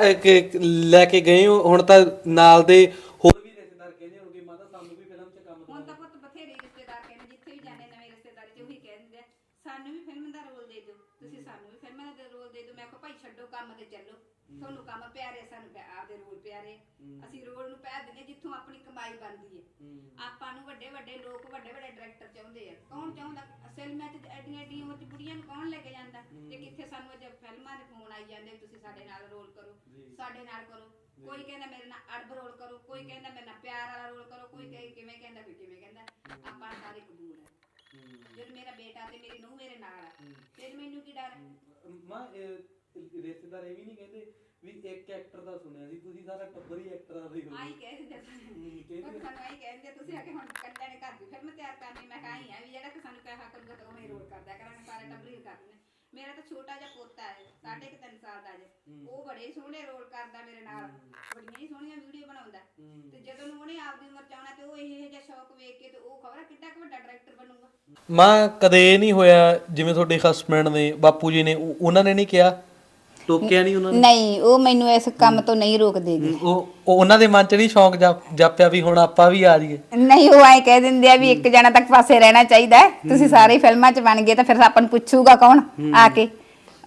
ਲੈ ਕੇ ਗਏ ਹੋ ਹੁਣ ਤਾਂ ਨਾਲ ਦੇ ਹੋਰ ਵੀ ਰਿਸ਼ਤੇਦਾਰ ਕਹਿੰਦੇ ਹੋਣਗੇ ਮਾਤਾ ਸਾਨੂੰ ਵੀ ਫਿਲਮ 'ਚ ਕੰਮ ਹੁਣ ਤਾਂ ਪੁੱਤ ਬਥੇਰੇ ਰਿਸ਼ਤੇਦਾਰ ਕਹਿੰਦੇ ਜਿੱਥੇ ਵੀ ਜਾਂਦੇ ਨਵੇਂ ਰਿਸ਼ਤੇਦਾਰ ਚ ਉਹੀ ਕਹਿ ਦਿੰਦੇ ਆ ਸਾਨੂੰ ਵੀ ਫਿਲਮ ਦਾ ਰੋਲ ਦੇ ਦਿਓ ਤੁਸੀਂ ਸਾਨੂੰ ਵੀ ਫਿਲਮਾਂ ਦਾ ਰੋਲ ਦੇ ਦਿਓ ਮੈਂ ਕਿਹਾ ਭਾਈ ਛੱਡੋ ਕੰਮ ਤੇ ਚੱਲੋ ਤੁਹਾਨੂੰ ਕੰਮ ਪਿਆਰੇ ਸਾਨੂੰ ਪਿਆ- ਆਪਦੇ ਰੋਲ ਪਿਆਰੇ ਅਸੀਂ ਰੋਲ ਨੂੰ ਪੈਰ ਦਿੰਦੇ ਜਿੱਥੋਂ ਆਪਣੀ ਕਮਾਈ ਬਣਦੀ ਹੈ। ਆਪਾਂ ਨੂੰ ਵੱਡੇ ਵੱਡੇ ਲੋਕ ਵੱਡੇ ਵੱਡੇ ਡਾਇਰੈਕਟਰ ਚਾਹੁੰਦੇ ਆ। ਕੌਣ ਚਾਹੁੰਦਾ? ਫਿਲਮਾਂ 'ਚ ਐਡੀਆਂ ਐਡੀਆਂ ਉੱਚ ਬੁੜੀਆਂ ਨੂੰ ਕੌਣ ਲੈ ਕੇ ਜਾਂਦਾ? ਤੇ ਕਿੱਥੇ ਸਾਨੂੰ ਅੱਜ ਫਿਲਮਾਂ ਦੇ ਫੋਨ ਆਈ ਜਾਂਦੇ ਤੁਸੀਂ ਸਾਡੇ ਨਾਲ ਰੋਲ ਕਰੋ ਸਾਡੇ ਨਾਲ ਕਰੋ। ਕੋਈ ਕਹਿੰਦਾ ਮੇਰੇ ਨਾਲ ਅੜਬ ਰੋਲ ਕਰੋ ਕੋਈ ਕਹਿੰਦਾ ਮੇਰੇ ਨਾਲ ਪਿਆਰ ਵਾਲਾ ਰੋਲ ਕਰੋ ਕੋਈ ਕਿਵੇਂ ਕਹਿੰਦਾ ਕੋਈ ਕਿਵੇਂ ਕਹਿੰਦਾ। ਆਪਾਂ ਸਾਰੇ ਕਬੂਲ ਹੈ। ਜਦ ਮੇਰਾ ਬੇਟਾ ਤੇ ਮੇਰੀ ਨੂੰਹ ਮੇਰੇ ਨਾਲ ਹੈ। ਫਿਰ ਮੈਨੂੰ ਕੀ ਡਰ? ਮਾਂ ਰਿਸ਼ਤੇਦਾਰ ਇਹ ਵੀ ਨਹੀਂ ਕਹਿੰਦੇ ਵੀ ਇੱਕ ਐਕਟਰ ਦਾ ਸੁਣਿਆ ਸੀ ਤੁਸੀਂ ਸਾਰਾ ਟੱਬਰ ਹੀ ਐਕਟਰਾਂ ਦਾ ਹੀ ਹੋ। ਆਈ ਕਹਿ ਦਿੰਦੇ ਉਹ ਸਾਨੂੰ ਆਈ ਕਹਿੰਦੇ ਤੁਸੀਂ ਆ ਕੇ ਹੁਣ ਕੱਲਿਆਂ ਨੇ ਘਰ ਦੀ ਫਿਲਮ ਤਿਆਰ ਕਰਨੀ ਮੈਂ ਕਹਾਂ ਆ ਵੀ ਜਿਹੜਾ ਕਿ ਸਾਨੂੰ ਕਿਹਾ ਕਰੂਗਾ ਤਾਂ ਉਹੀ ਰੋਲ ਕਰਦਾ ਕਰਾਂਗੇ ਸਾਰੇ ਟੱਬਰੀ ਕਰਦੇ ਮੇਰਾ ਤਾਂ ਛੋਟਾ ਜਿਹਾ ਪੋਤਾ ਹੈ ਸਾਢੇ ਕੁ ਤਿੰਨ ਸਾਲ ਦਾ ਜੇ ਉਹ ਬੜੇ ਹੀ ਸੋਹਣੇ ਰੋਲ ਕਰਦਾ ਮੇਰੇ ਨਾਲ ਬੜੀਆਂ ਹੀ ਸੋਹਣੀਆਂ ਵੀਡੀਓ ਬਣਾਉਂਦਾ। ਤੇ ਜਦੋਂ ਨੂੰ ਉਹਨੇ ਆਪਦੀ ਉਮਰ ਚ ਆਉਣਾ ਤੇ ਉਹ ਇਹ ਜਿਹਾ ਸ਼ੌਕ ਵੇਖ ਕੇ ਤੇ ਉਹ ਖਬਰ ਕਿੱਡਾ ਕੁ ਵੱਡਾ ਡਾਇਰੈਕਟਰ ਬਣੂਗਾ। ਮਾਂ ਕਦੇ ਨਹੀਂ ਹੋਇਆ ਜਿਵੇਂ ਤੁਹਾਡੇ ਹਸਬੰਡ ਨੇ ਬਾਪੂ ਜੀ ਨੇ ਉਹ- ਉਹਨਾਂ ਨੇ ਨਹੀਂ ਕਿਹਾ ਟੋਕਿਆ ਨਹੀਂ ਉਹਨਾਂ ਨੇ? ਨਹੀਂ ਉਹ ਮੈਨੂੰ ਇਸ ਕੰਮ ਤੋਂ ਨਹੀਂ ਰੋਕਦੇਗੇ। ਉਹ ਉਹ- ਉਹਨਾਂ ਦੇ ਮਨ 'ਚ ਨਹੀਂ ਸ਼ੌਂਕ ਜਾਪ- ਜਾਪਿਆ ਵੀ ਹੁਣ ਆਪਾਂ ਵੀ ਆ ਜਾਈਏ? ਨਹੀਂ ਉਹ ਐ ਕਹਿ ਦਿੰਦੇ ਆ ਵੀ ਇੱਕ ਜਣਾ ਤੱਕ ਪਾਸੇ ਰਹਿਣਾ ਚਾਹੀਦਾ ਹੈ। ਤੁਸੀਂ ਸਾਰੇ ਫਿਲਮਾਂ 'ਚ ਬਣ ਗਏ ਤਾਂ ਫਿਰ ਆਪਾਂ ਨੂੰ ਪੁੱਛੂਗਾ ਕੌਣ ਆ ਕੇ?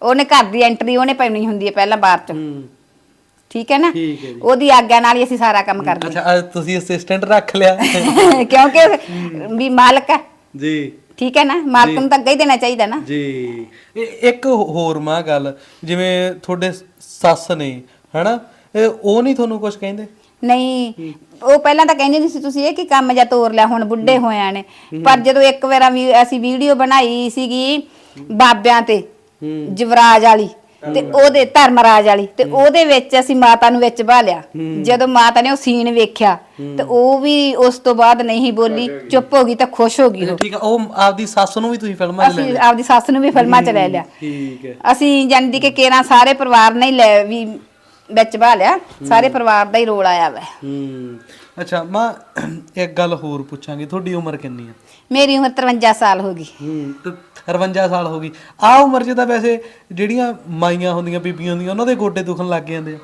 ਉਹਨੇ ਘਰ ਦੀ ਐਂਟਰੀ ਉਹਨੇ ਪੈਣੀ ਹੁੰਦੀ ਹੈ ਪਹਿਲਾਂ ਬਾਹਰ 'ਚ। ਠੀਕ ਹੈ ਨਾ? ਠੀਕ ਹੈ ਜੀ। ਉਹਦੀ ਆਗਿਆ ਨਾਲ ਹੀ ਅਸੀਂ ਸਾਰਾ ਕੰਮ ਕਰਦੇ ਅੱਛਾ ਅੱਜ ਤੁਸੀਂ ਅਸਿਸਟੈਂਟ ਰੱਖ ਲਿਆ? ਹਾਂ। ਕਿਉਂਕਿ ਵੀ ਮਾਲਕ ਹੈ। ਜੀ। ਠੀਕ ਹੈ ਨਾ? ਮਾਲਕ ਨੂੰ ਤਾਂ ਅੱਗੇ ਹੀ ਦੇਣਾ ਚਾਹੀਦਾ ਨਾ। ਜੀ। ਇਹ ਇੱਕ ਹੋਰ ਮਾਂ ਗੱਲ ਜਿਵੇਂ ਤੁਹਾਡੇ ਸੱਸ ਨੇ ਹਨਾ? ਇਹ ਉਹ ਨਹੀਂ ਤੁਹਾਨੂੰ ਕੁਝ ਕਹਿੰਦੇ? ਨਹੀਂ ਉਹ ਪਹਿਲਾਂ ਤਾਂ ਕਹਿੰਦੇ ਨਹੀਂ ਸੀ ਤੁਸੀਂ ਇਹ ਕੀ ਕੰਮ ਜਾਂ ਤੋਰ ਲਿਆ? ਹੁਣ ਬੁੱਢੇ ਹੋਇਆਂ ਨੇ। ਪਰ ਜਦੋਂ ਇੱਕ ਵਾਰ ਵੀ ਅਸੀਂ ਵੀਡੀਓ ਬਣਾਈ ਸੀਗੀ ਬਾਬਿਆਂ ਤੇ ਜਵਰਾਜ ਵਾਲੀ ਤੇ ਉਹਦੇ ਧਰਮਰਾਜ ਵਾਲੀ ਤੇ ਉਹਦੇ ਵਿੱਚ ਅਸੀਂ ਮਾਤਾ ਨੂੰ ਵਿੱਚ ਬਾਲਿਆ। ਜਦੋਂ ਮਾਤਾ ਨੇ ਉਹ ਸੀਨ ਵੇਖਿਆ ਤੇ ਉਹ ਵੀ ਉਸ ਤੋਂ ਬਾਅਦ ਨਹੀਂ ਬੋਲੀ ਚੁੱਪ ਹੋ ਗਈ ਤਾਂ ਖੁਸ਼ ਹੋ ਗਈ ਉਹ। ਠੀਕ ਆ ਉਹ ਆਪਦੀ ਸੱਸ ਨੂੰ ਵੀ ਤੁਸੀਂ ਫਿਲਮਾਂ 'ਚ ਲੈ ਅਸੀਂ ਲਿਆ। ਆਪਦੀ ਸੱਸ ਨੂੰ ਵੀ ਫਿਲਮਾਂ 'ਚ ਲੈ ਲਿਆ। ਠੀਕ ਹੈ। ਅਸੀਂ ਜਾਣਦੀ ਕਿ ਕੇਰਾਂ ਸਾਰੇ ਪਰਿਵਾਰ ਨੇ ਹੀ ਲੈ ਵੀ ਵਿੱਚ ਬਾਲਿਆ ਸਾਰੇ ਪਰਿਵਾਰ ਦਾ ਹੀ ਰੋਲ ਆਇਆ ਵਾ। ਹੂੰ। ਅੱਛਾ ਮਾਂ ਇੱਕ ਗੱਲ ਹੋਰ ਪੁੱਛਾਂਗੇ ਤੁਹਾਡੀ ਉਮਰ ਕਿੰਨੀ ਆ? ਮੇਰੀ ਉਮਰ 53 ਸਾਲ ਹੋ ਗਈ। ਹੂੰ ਤੇ 53 ਸਾਲ ਹੋ ਗਈ। ਆ ਉਮਰ 'ਚ ਤਾਂ ਵੈਸੇ ਜਿਹੜੀਆਂ ਮਾਈਆਂ ਹੁੰਦੀਆਂ ਬੀਬੀਆਂ ਹੁੰਦੀਆਂ ਉਹਨਾਂ ਦੇ ਗੋਡੇ ਦੁਖਣ ਲੱਗ ਜਾਂਦੇ ਆ।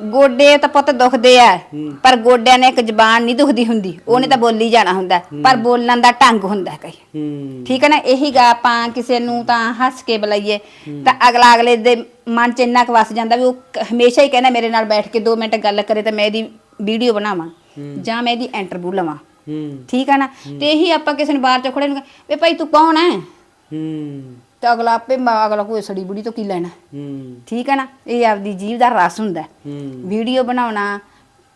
ਗੋਡੇ ਤਾਂ ਪੁੱਤ ਦੁਖਦੇ ਆ ਪਰ ਗੋਡਿਆਂ ਨੇ ਇੱਕ ਜ਼ਬਾਨ ਨਹੀਂ ਦੁਖਦੀ ਹੁੰਦੀ। ਉਹਨੇ ਤਾਂ ਬੋਲੀ ਜਾਣਾ ਹੁੰਦਾ ਪਰ ਬੋਲਣ ਦਾ ਢੰਗ ਹੁੰਦਾ ਕਈ। ਹੂੰ। ਠੀਕ ਹੈ ਨਾ? ਇਹੀ ਗਾ ਆਪਾਂ ਕਿਸੇ ਨੂੰ ਤਾਂ ਹੱਸ ਕੇ ਬੁਲਾਈਏ। ਤਾਂ ਅਗਲਾ ਅਗਲੇ ਦੇ ਮਨ 'ਚ ਇੰਨਾ ਕੁ ਵਸ ਜਾਂਦਾ ਵੀ ਉਹ ਕ- ਹਮੇਸ਼ਾ ਹੀ ਕਹਿੰਦਾ ਮੇਰੇ ਨਾਲ ਬੈਠ ਕੇ 2 ਮਿੰਟ ਗੱਲ ਕਰੇ ਤਾਂ ਮੈਂ ਇਹਦੀ ਵੀਡੀਓ ਬਣਾਵਾਂ ਜਾਂ ਮੈਂ ਇਹਦੀ ਇੰਟਰਵਿਊ ਲਵਾਂ। ਹੂੰ। ਠੀਕ ਹੈ ਨਾ? ਤੇ ਇਹੀ ਆਪਾਂ ਕਿਸੇ ਨੂੰ ਬਾਹਰ ਚ ਖੜੇ ਨੂੰ ਕਹਾਂ, ਵੇ ਭਾਈ ਤੂੰ ਕੌਣ ਹੈ? ਹੂੰ। ਤਾਂ ਅਗਲਾ ਆਪੇ ਮ- ਅਗਲਾ ਕੋਈ ਸੜੀ ਬੁੜੀ ਤੋਂ ਕੀ ਲੈਣਾ? ਹੂੰ। ਠੀਕ ਹੈ ਨਾ? ਇਹ ਆਪਦੀ ਜੀਵ ਦਾ ਰਸ ਹੁੰਦਾ। ਹੈ। ਹੂੰ ਵੀਡੀਓ ਬਣਾਉਣਾ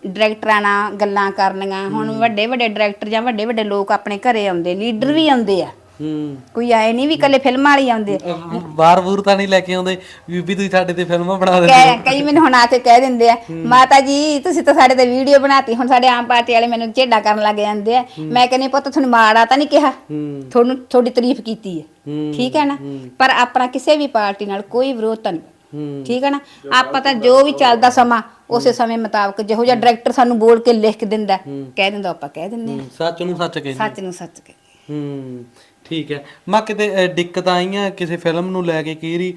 ਡਾਇਰੈਕਟਰਾਂ ਨਾਲ ਗੱਲਾਂ ਕਰਨੀਆਂ। ਹੁਣ ਵੱਡੇ ਵੱਡੇ ਡਾਇਰੈਕਟਰ ਜਾਂ ਵੱਡੇ ਵੱਡੇ ਲੋਕ ਆਪਣੇ ਘਰੇ ਆਉਂਦੇ ਲੀਡਰ ਵੀ ਆਉਂਦੇ ਆ। ਹੂੰ। ਕੋਈ ਆਏ ਨਹੀਂ ਵੀ ਕੱਲੇ ਫਿਲਮਾਂ ਵਾਲੀ ਆਉਂਦੇ। ਆ। ਬਾਰ ਬੂਰ ਤਾਂ ਨਹੀਂ ਲੈ ਕੇ ਆਉਂਦੇ ਬੀਬੀ ਤੁਸੀਂ ਸਾਡੇ ਤੇ ਫਿਲਮਾਂ ਬਣਾ ਦਿੰਦੇ ਕਹਿ ਕਈ ਮੈਨੂੰ ਹੁਣ ਆ ਕੇ ਕਹਿ ਦਿੰਦੇ ਆ ਮਾਤਾ ਜੀ ਤੁਸੀਂ ਤਾਂ ਸਾਡੇ ਤੇ ਵੀਡੀਓ ਬਣਾਤੀ ਹੁਣ ਸਾਡੇ ਆਮ ਪਾਰਟੀ ਵਾਲੇ ਮੈਨੂੰ ਝੇਡਾ ਕਰਨ ਲੱਗ ਜਾਂਦੇ ਆ। ਮੈਂ ਕਹਿੰਦੀ ਪੁੱਤ ਤੁਹਾਨੂੰ ਮਾੜਾ ਤਾਂ ਨਹੀਂ ਕਿਹਾ ਹੂੰ। ਤੁਹਾਨੂੰ ਤੁਹਾਡੀ ਤਾਰੀਫ ਕੀਤੀ ਹੈ। ਠੀਕ ਹੈ ਨਾ? ਪਰ ਆਪਣਾ ਕਿਸੇ ਵੀ ਪਾਰਟੀ ਨਾਲ ਕੋਈ ਵਿਰੋਧ ਤਾਂ ਨਹੀਂ। ਹੂੰ। ਠੀਕ ਹੈ ਨਾ? ਆਪਾਂ ਤਾਂ ਜੋ ਵੀ ਚੱਲਦਾ ਸਮਾਂ ਉਸੇ ਸਮੇਂ ਮੁਤਾਬਕ ਜਿਹੋ ਜਿਹਾ ਡਾਇਰੈਕਟਰ ਸਾਨੂੰ ਬੋਲ ਕੇ ਲਿਖ ਕੇ ਦਿੰਦਾ ਕਹਿ ਦਿੰਦਾ ਆਪਾਂ ਕਹਿ ਦਿੰਦੇ ਹੂੰ, ਸੱਚ ਨੂੰ ਸੱਚ ਕਹਿੰਦੇ ਸੱਚ ਨੂੰ ਸੱਚ ਕਹਿ ਹੂੰ। ਠੀਕ ਹੈ। ਮੈਂ ਕਿਤੇ ਅ, ਦਿੱਕਤਾਂ ਆਈਆਂ ਕਿਸੇ ਫਿਲਮ ਨੂੰ ਲੈ ਕੇ ਵਾਰੀ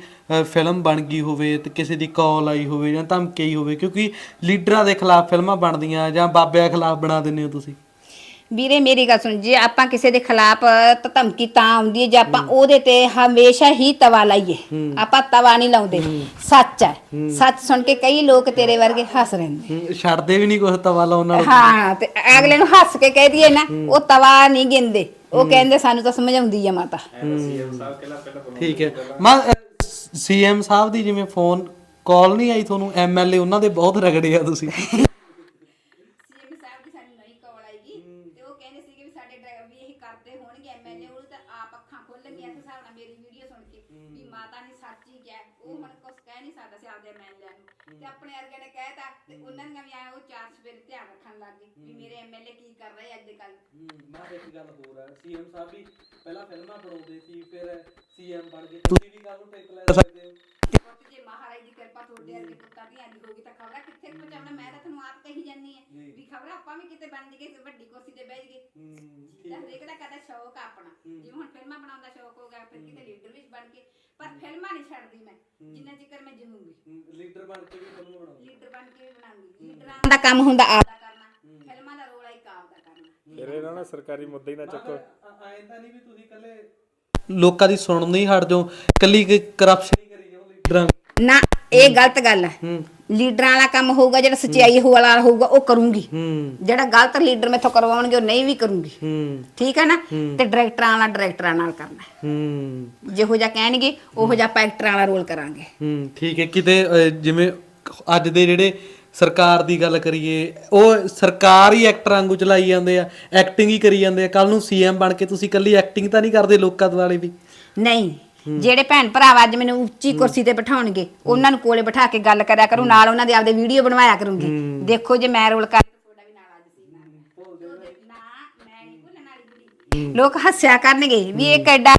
ਫਿਲਮ ਬਣ ਗਈ ਹੋਵੇ ਤੇ ਕਿਸੇ ਦੀ ਕਾਲ ਆਈ ਹੋਵੇ ਜਾਂ ਧਮਕੀ ਆਈ ਹੋਵੇ ਕਿਉਂਕਿ ਲੀਡਰਾਂ ਦੇ ਖਿਲਾਫ ਫਿਲਮਾਂ ਬਣਦੀਆਂ ਜਾਂ ਬਾਬਿਆਂ ਖਿਲਾਫ ਬਣਾ ਦਿੰਦੇ ਹੋ ਤੁਸੀਂ? ਵੀਰੇ ਮੇਰੀ ਗੱਲ ਸੁਣ ਜੇ ਆਪਾਂ ਕਿਸੇ ਦੇ ਖਿਲਾਫ ਤਾਂ ਧਮਕੀ ਤਾਂ ਆਉਂਦੀ ਹੈ ਜੇ ਆਪਾਂ ਉਹਦੇ ਤੇ ਹਮੇਸ਼ਾ ਹੀ ਤਵਾ ਲਾਈਏ ਆਪਾਂ ਤਵਾ ਨਹੀਂ ਲਾਉਂਦੇ। ਸੱਚ ਹੈ। ਸੱਚ ਸੁਣ ਕੇ ਕਈ ਲੋਕ ਤੇਰੇ ਵਰਗੇ ਹੱਸ ਰਹਿੰਦੇ ਹੂੰ, ਛੱਡਦੇ ਵੀ ਨਹੀਂ ਕੁਛ ਤਵਾ ਲਾਉਣ ਨਾਲ ਹਾਂ ਤੇ ਅਗਲੇ ਨੂੰ ਹੱਸ ਕੇ ਕਹਿ ਦਈਏ ਨਾ ਉਹ ਤਵਾ ਨਹੀਂ ਗਿੰਦੇ। ਉਹ ਕਹਿੰਦੇ ਸਾਨੂੰ ਤਾਂ ਸਮਝਾਉਂਦੀ ਹੈ ਮਾਤਾ। ਠੀਕ ਹੈ। ਮੈਂ ਸੀਐਮ ਸਾਹਿਬ ਦੀ ਜਿਵੇਂ ਫੋਨ ਕਾਲ ਨਹੀਂ ਆਈ ਤੁਹਾਨੂੰ ਐਮਐਲਏ ਉਹਨਾਂ ਦੇ ਬਹੁਤ ਰਗੜੇ ਆ ਤੁਸੀਂ। ਸਾਨੂੰ ਨਹੀਂ ਕਾਲ ਆਈਗੀ ਤੇ ਉਹ ਕਹਿੰਦੇ ਸੀਗੇ ਵੀ ਸਾਡੇ ਡਰਾਈਵਰ ਵੀ ਇਹੀ ਕਰਦੇ ਹੋਣਗੇ ਐਮਐਲਏ ਉਹ ਤਾਂ ਆਪ ਅੱਖਾਂ ਖੋਲਣਗੇ ਇਸ ਹਿਸਾਬ ਨਾਲ ਮੇਰੀ ਵੀਡੀਓ ਸੁਣ ਕੇ ਵੀ ਮਾਤਾ ਨੇ ਸੱਚ ਹੀ ਕਿਹਾ ਉਹ ਹੁਣ ਕੁਝ ਕਹਿ ਨਹੀਂ ਸਕਦਾ ਸੀ ਆਪਦੇ ਐਮਐਲਏ ਨੂੰ। ਤੇ ਆਪਣੇ ਵਰਗੇ ਨੇ ਕਹਿਤਾ ਤੇ ਉਹਨਾਂ ਦੀਆਂ ਵੀ ਆਇਆ ਉਹ ਚਾਰ ਸਵੇਰ ਧਿਆਨ ਰੱਖਣ ਲੱਗ ਗਏ ਵੀ ਮੇਰੇ ਐਮਐਲਏ ਕੀ ਕਰ ਰਹੇ ਅੱਜ ਕੱਲ ਮੈਂ ਇੱਕ ਗੱਲ ਹੋਰ ਹੈ ਸੀਐਮ ਸਾਹਿਬ ਵੀ ਪਹਿਲਾਂ ਫਿਲਮਾਂ ਬਣਾਉਂਦੇ ਸੀ ਫਿਰ ਸੀਐਮ ਬਣ ਗਏ। ਤੁਸੀਂ ਵੀ ਗੱਲ ਨੂੰ ਟਿਕ ਲੈ ਸਕਦੇ ਹੋ। ਪੁੱਤ ਜੇ ਮਹਾਰਾਜ ਦੀ ਕਿਰਪਾ ਤੁਹਾਡੇ ਵਰਗੇ ਪੁੱਤਾਂ ਦੀ ਆਂਦੀ ਹੋਗੀ ਤਾਂ ਖਬਰਾਂ ਕਿੱਥੇ ਕੁ ਪਹੁੰਚਾਉਣਾ ਮੈਂ ਤਾਂ ਤੁਹਾਨੂੰ ਆਪ ਕਹੀ ਜਾਨੀ ਹੈ ਵੀ ਖਬਰਾਂ ਆਪਾਂ ਵੀ ਕਿਤੇ ਬਣ ਜੀਏ ਵੱਡੀ ਕੁਰਸੀ ਤੇ ਬਹਿ ਜੀਏ ਜਿਹਦਾ ਹਰੇਕ ਦਾ ਕਦਾ ਸ਼ੌਕ ਆ ਆਪਣਾ। ਜਿਵੇਂ ਹੁਣ ਫਿਲਮਾਂ ਬਣਾਉਣ ਦਾ ਸ਼ੌਕ ਹੋ ਗਿਆ ਫਿਰ ਕਿਤੇ ਲੀਡਰ ਵੀ ਬਣ ਕੇ। ਪਰ ਫਿਲਮਾਂ ਨਹੀਂ ਛੱਡਦੀ ਮੈਂ ਜਿੰਨਾ ਚਿਰ ਮੈਂ ਜਿਉਂਗੀ ਲੀਡਰ ਬਣ ਕੇ ਵੀ ਫਿਲਮ ਬਣਾਉਂਦੇ। ਲੀਡਰ ਬਣ ਕੇ ਵੀ ਬਣਾਉਂਗੀ ਲੀਡਰਾਂ ਦਾ ਕੰਮ ਹੁੰਦਾ ਆਪ ਦਾ ਕਰਨਾ ਫਿਲਮਾਂ ਦਾ ਰੋਲ ਆ ਇੱਕ ਆਪ ਦਾ ਕਰਨਾ। ਫਿਰ ਇਹਨਾਂ ਨੇ ਸਰਕਾਰੀ ਮੁੱਦੇ ਹੀ ਨਾ ਚੱਕੋ। ਆਏ ਤਾਂ ਨਹੀਂ ਵੀ ਤੁਸੀਂ ਕੱਲੇ ਲੋਕਾਂ ਦੀ ਸੁਣਨ ਨਹੀਂ ਹਟ ਜਾਓ ਕੱਲੀ ਕਰਪਸ਼ਨ ਹੀ ਕਰੀ ਜਾਓ ਲੀਡਰਾਂ ਨਾ ਇਹ ਗਲਤ ਗੱਲ ਹੈ। ਹੂੰ। ਲੀਡਰਾਂ ਵਾਲਾ ਕੰਮ ਹੋਊਗਾ ਜਿਹੜਾ ਸੱਚਾਈ ਵਾਲਾ ਹੋਊਗਾ ਉਹ ਕਰੂੰਗੀ। ਹੂੰ। ਜਿਹੜਾ ਗਲਤ ਲੀਡਰ ਮੈਥੋਂ ਕਰਵਾਉਣਗੇ ਉਹ ਨਹੀਂ ਵੀ ਕਰੂੰਗੀ। ਹੂੰ। ਠੀਕ ਹੈ ਨਾ? ਤੇ ਡਾਇਰੈਕਟਰਾਂ ਵਾਲਾ ਡਾਇਰੈਕਟਰਾਂ ਨਾਲ ਕਰਨਾ ਹੈ। ਹੂੰ। ਜਿਹੋ ਜਿਹਾ ਕਹਿਣਗੇ ਉਹੋ ਜਿਹਾ ਆਪਾਂ ਐਕਟਰਾਂ ਵਾਲਾ ਰੋਲ ਕਰਾਂਗੇ। ਹੂੰ ਠੀਕ ਹੈ। ਕਿਤੇ ਜਿਵੇਂ ਅੱਜ ਦੇ ਜਿਹੜੇ ਸਰਕਾਰ ਦੀ ਗੱਲ ਕਰੀਏ ਉਹ ਸਰਕਾਰ ਹੀ ਐਕਟਰ ਵਾਂਗੂ ਚਲਾਈ ਜਾਂਦੇ ਆ ਐਕਟਿੰਗ ਹੀ ਕਰੀ ਜਾਂਦੇ ਆ। ਕੱਲ ਨੂੰ ਸੀਐਮ ਬਣ ਕੇ ਤੁਸੀਂ ਕੱਲੀ ਐਕਟਿੰਗ ਤਾਂ ਨਹੀਂ ਕਰਦੇ ਲੋਕਾਂ ਦੁਆਲੇ ਵੀ? ਨਹੀਂ। ਜਿਹੜੇ ਭੈਣ ਭਰਾ ਅੱਜ ਮੈਨੂੰ ਉੱਚੀ ਕੁਰਸੀ ਤੇ ਬਿਠਾਉਣਗੇ ਉਹਨਾਂ ਨੂੰ ਕੋਲੇ ਬਿਠਾ ਕੇ ਗੱਲ ਕਰਿਆ ਕਰੂੰ ਨਾਲ ਉਹਨਾਂ ਦੇ ਆਪਦੇ ਵੀਡੀਓ ਬਣਵਾਇਆ ਕਰੂੰਗੀ। ਦੇਖੋ ਜੇ ਮੈਂ ਰੋਲ ਕਰ ਲੋਕ ਹੱਸਿਆ ਕਰਨਗੇ ਵੀ ਇਹ ਕਿੱਡਾ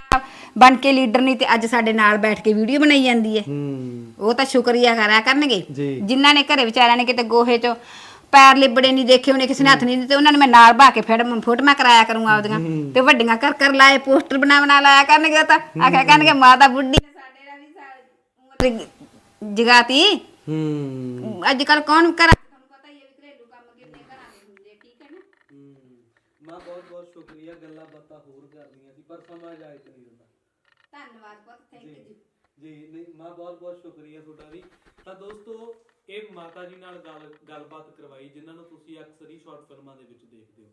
ਬਣ ਕੇ ਲੀਡਰ ਨਹੀਂ ਤੇ ਅੱਜ ਸਾਡੇ ਨਾਲ ਬੈਠ ਕੇ ਵੀਡੀਓ ਬਣਾਈ ਜਾਂਦੀ ਹੈ। ਉਹ ਤਾਂ ਸ਼ੁਕਰੀਆ ਕਰਿਆ ਕਰਨਗੇ। ਜਿਨ੍ਹਾਂ ਨੇ ਘਰੇ ਵਿਚਾਰਿਆਂ ਨੇ ਕਿਤੇ ਗੋਹੇ 'ਚ ਪੈਰ ਲਿਬੜੇ ਨਹੀਂ ਦੇਖੇ ਉਹਨੇ ਕਿਸੇ ਨੇ ਹੱਥ ਨਹੀਂ ਦਿੱਤੇ ਉਹਨਾਂ ਨੇ ਮੈਂ ਨਾਲ ਬਾ ਕੇ ਫੜ ਫੋਟੋਆਂ ਕਰਾਇਆ ਕਰੂੰ ਆਪਦੀਆਂ ਤੇ ਵੱਡੀਆਂ ਕਰ ਕਰ ਲਾਏ ਪੋਸਟਰ ਬਣਾ ਬਣਾ ਲਾਇਆ ਕਰਨਗੇ ਉਹ ਤਾਂ। ਆਖਿਆ ਕਰਨਗੇ ਮਾਤਾ ਬੁੱਢੀ ਨੇ ਸਾਡੇ ਨਾਲ ਵੀ ਸਾਰੀ ਉਮਰ ਜਗਾਤੀ। ਹੂੰ। ਅੱਜ ਕੱਲ ਕੌਣ ਕਰਾ ਤੁਹਾਨੂੰ ਪਤਾ ਹੀ ਹੈ ਵੀ ਘਰੇਲੂ ਕੰਮ ਕਿੰਨੇ ਘਰਾਂ ਦੇ ਹੁੰਦੇ ਆ, ਠੀਕ ਹੈ ਨਾ? ਮਾਂ ਬਹੁਤ ਬਹੁਤ ਸ਼ੁਕਰੀਆ ਗੱਲਾਂ ਬਾਤਾਂ ਹੋਰ ਕਰਦੀਆਂ ਸੀ ਪਰ ਸਮਾਂ ਇਜਾਜ਼ਤ ਨਹੀਂ ਦਿੰਦਾ ਧੰਨਵਾਦ ਬਹੁਤ ਥੈਂਕ ਯੂ ਜੀ ਜੀ ਨਹੀਂ ਮਾਂ ਬਹੁਤ ਬਹੁਤ ਸ਼ੁਕਰੀਆ ਤੁਹਾਡਾ ਵੀ। ਤਾਂ ਦੋਸਤੋ ਇਹ ਮਾਤਾ ਜੀ ਨਾਲ ਗੱਲ ਗੱਲਬਾਤ ਕਰਵਾਈ, ਜਿਨ੍ਹਾਂ ਨੂੰ ਤੁਸੀਂ ਅਕਸਰ ਹੀ ਸ਼ਾਰਟ ਫਿਲਮਾਂ ਦੇ ਵਿੱਚ ਦੇਖਦੇ ਹੋ।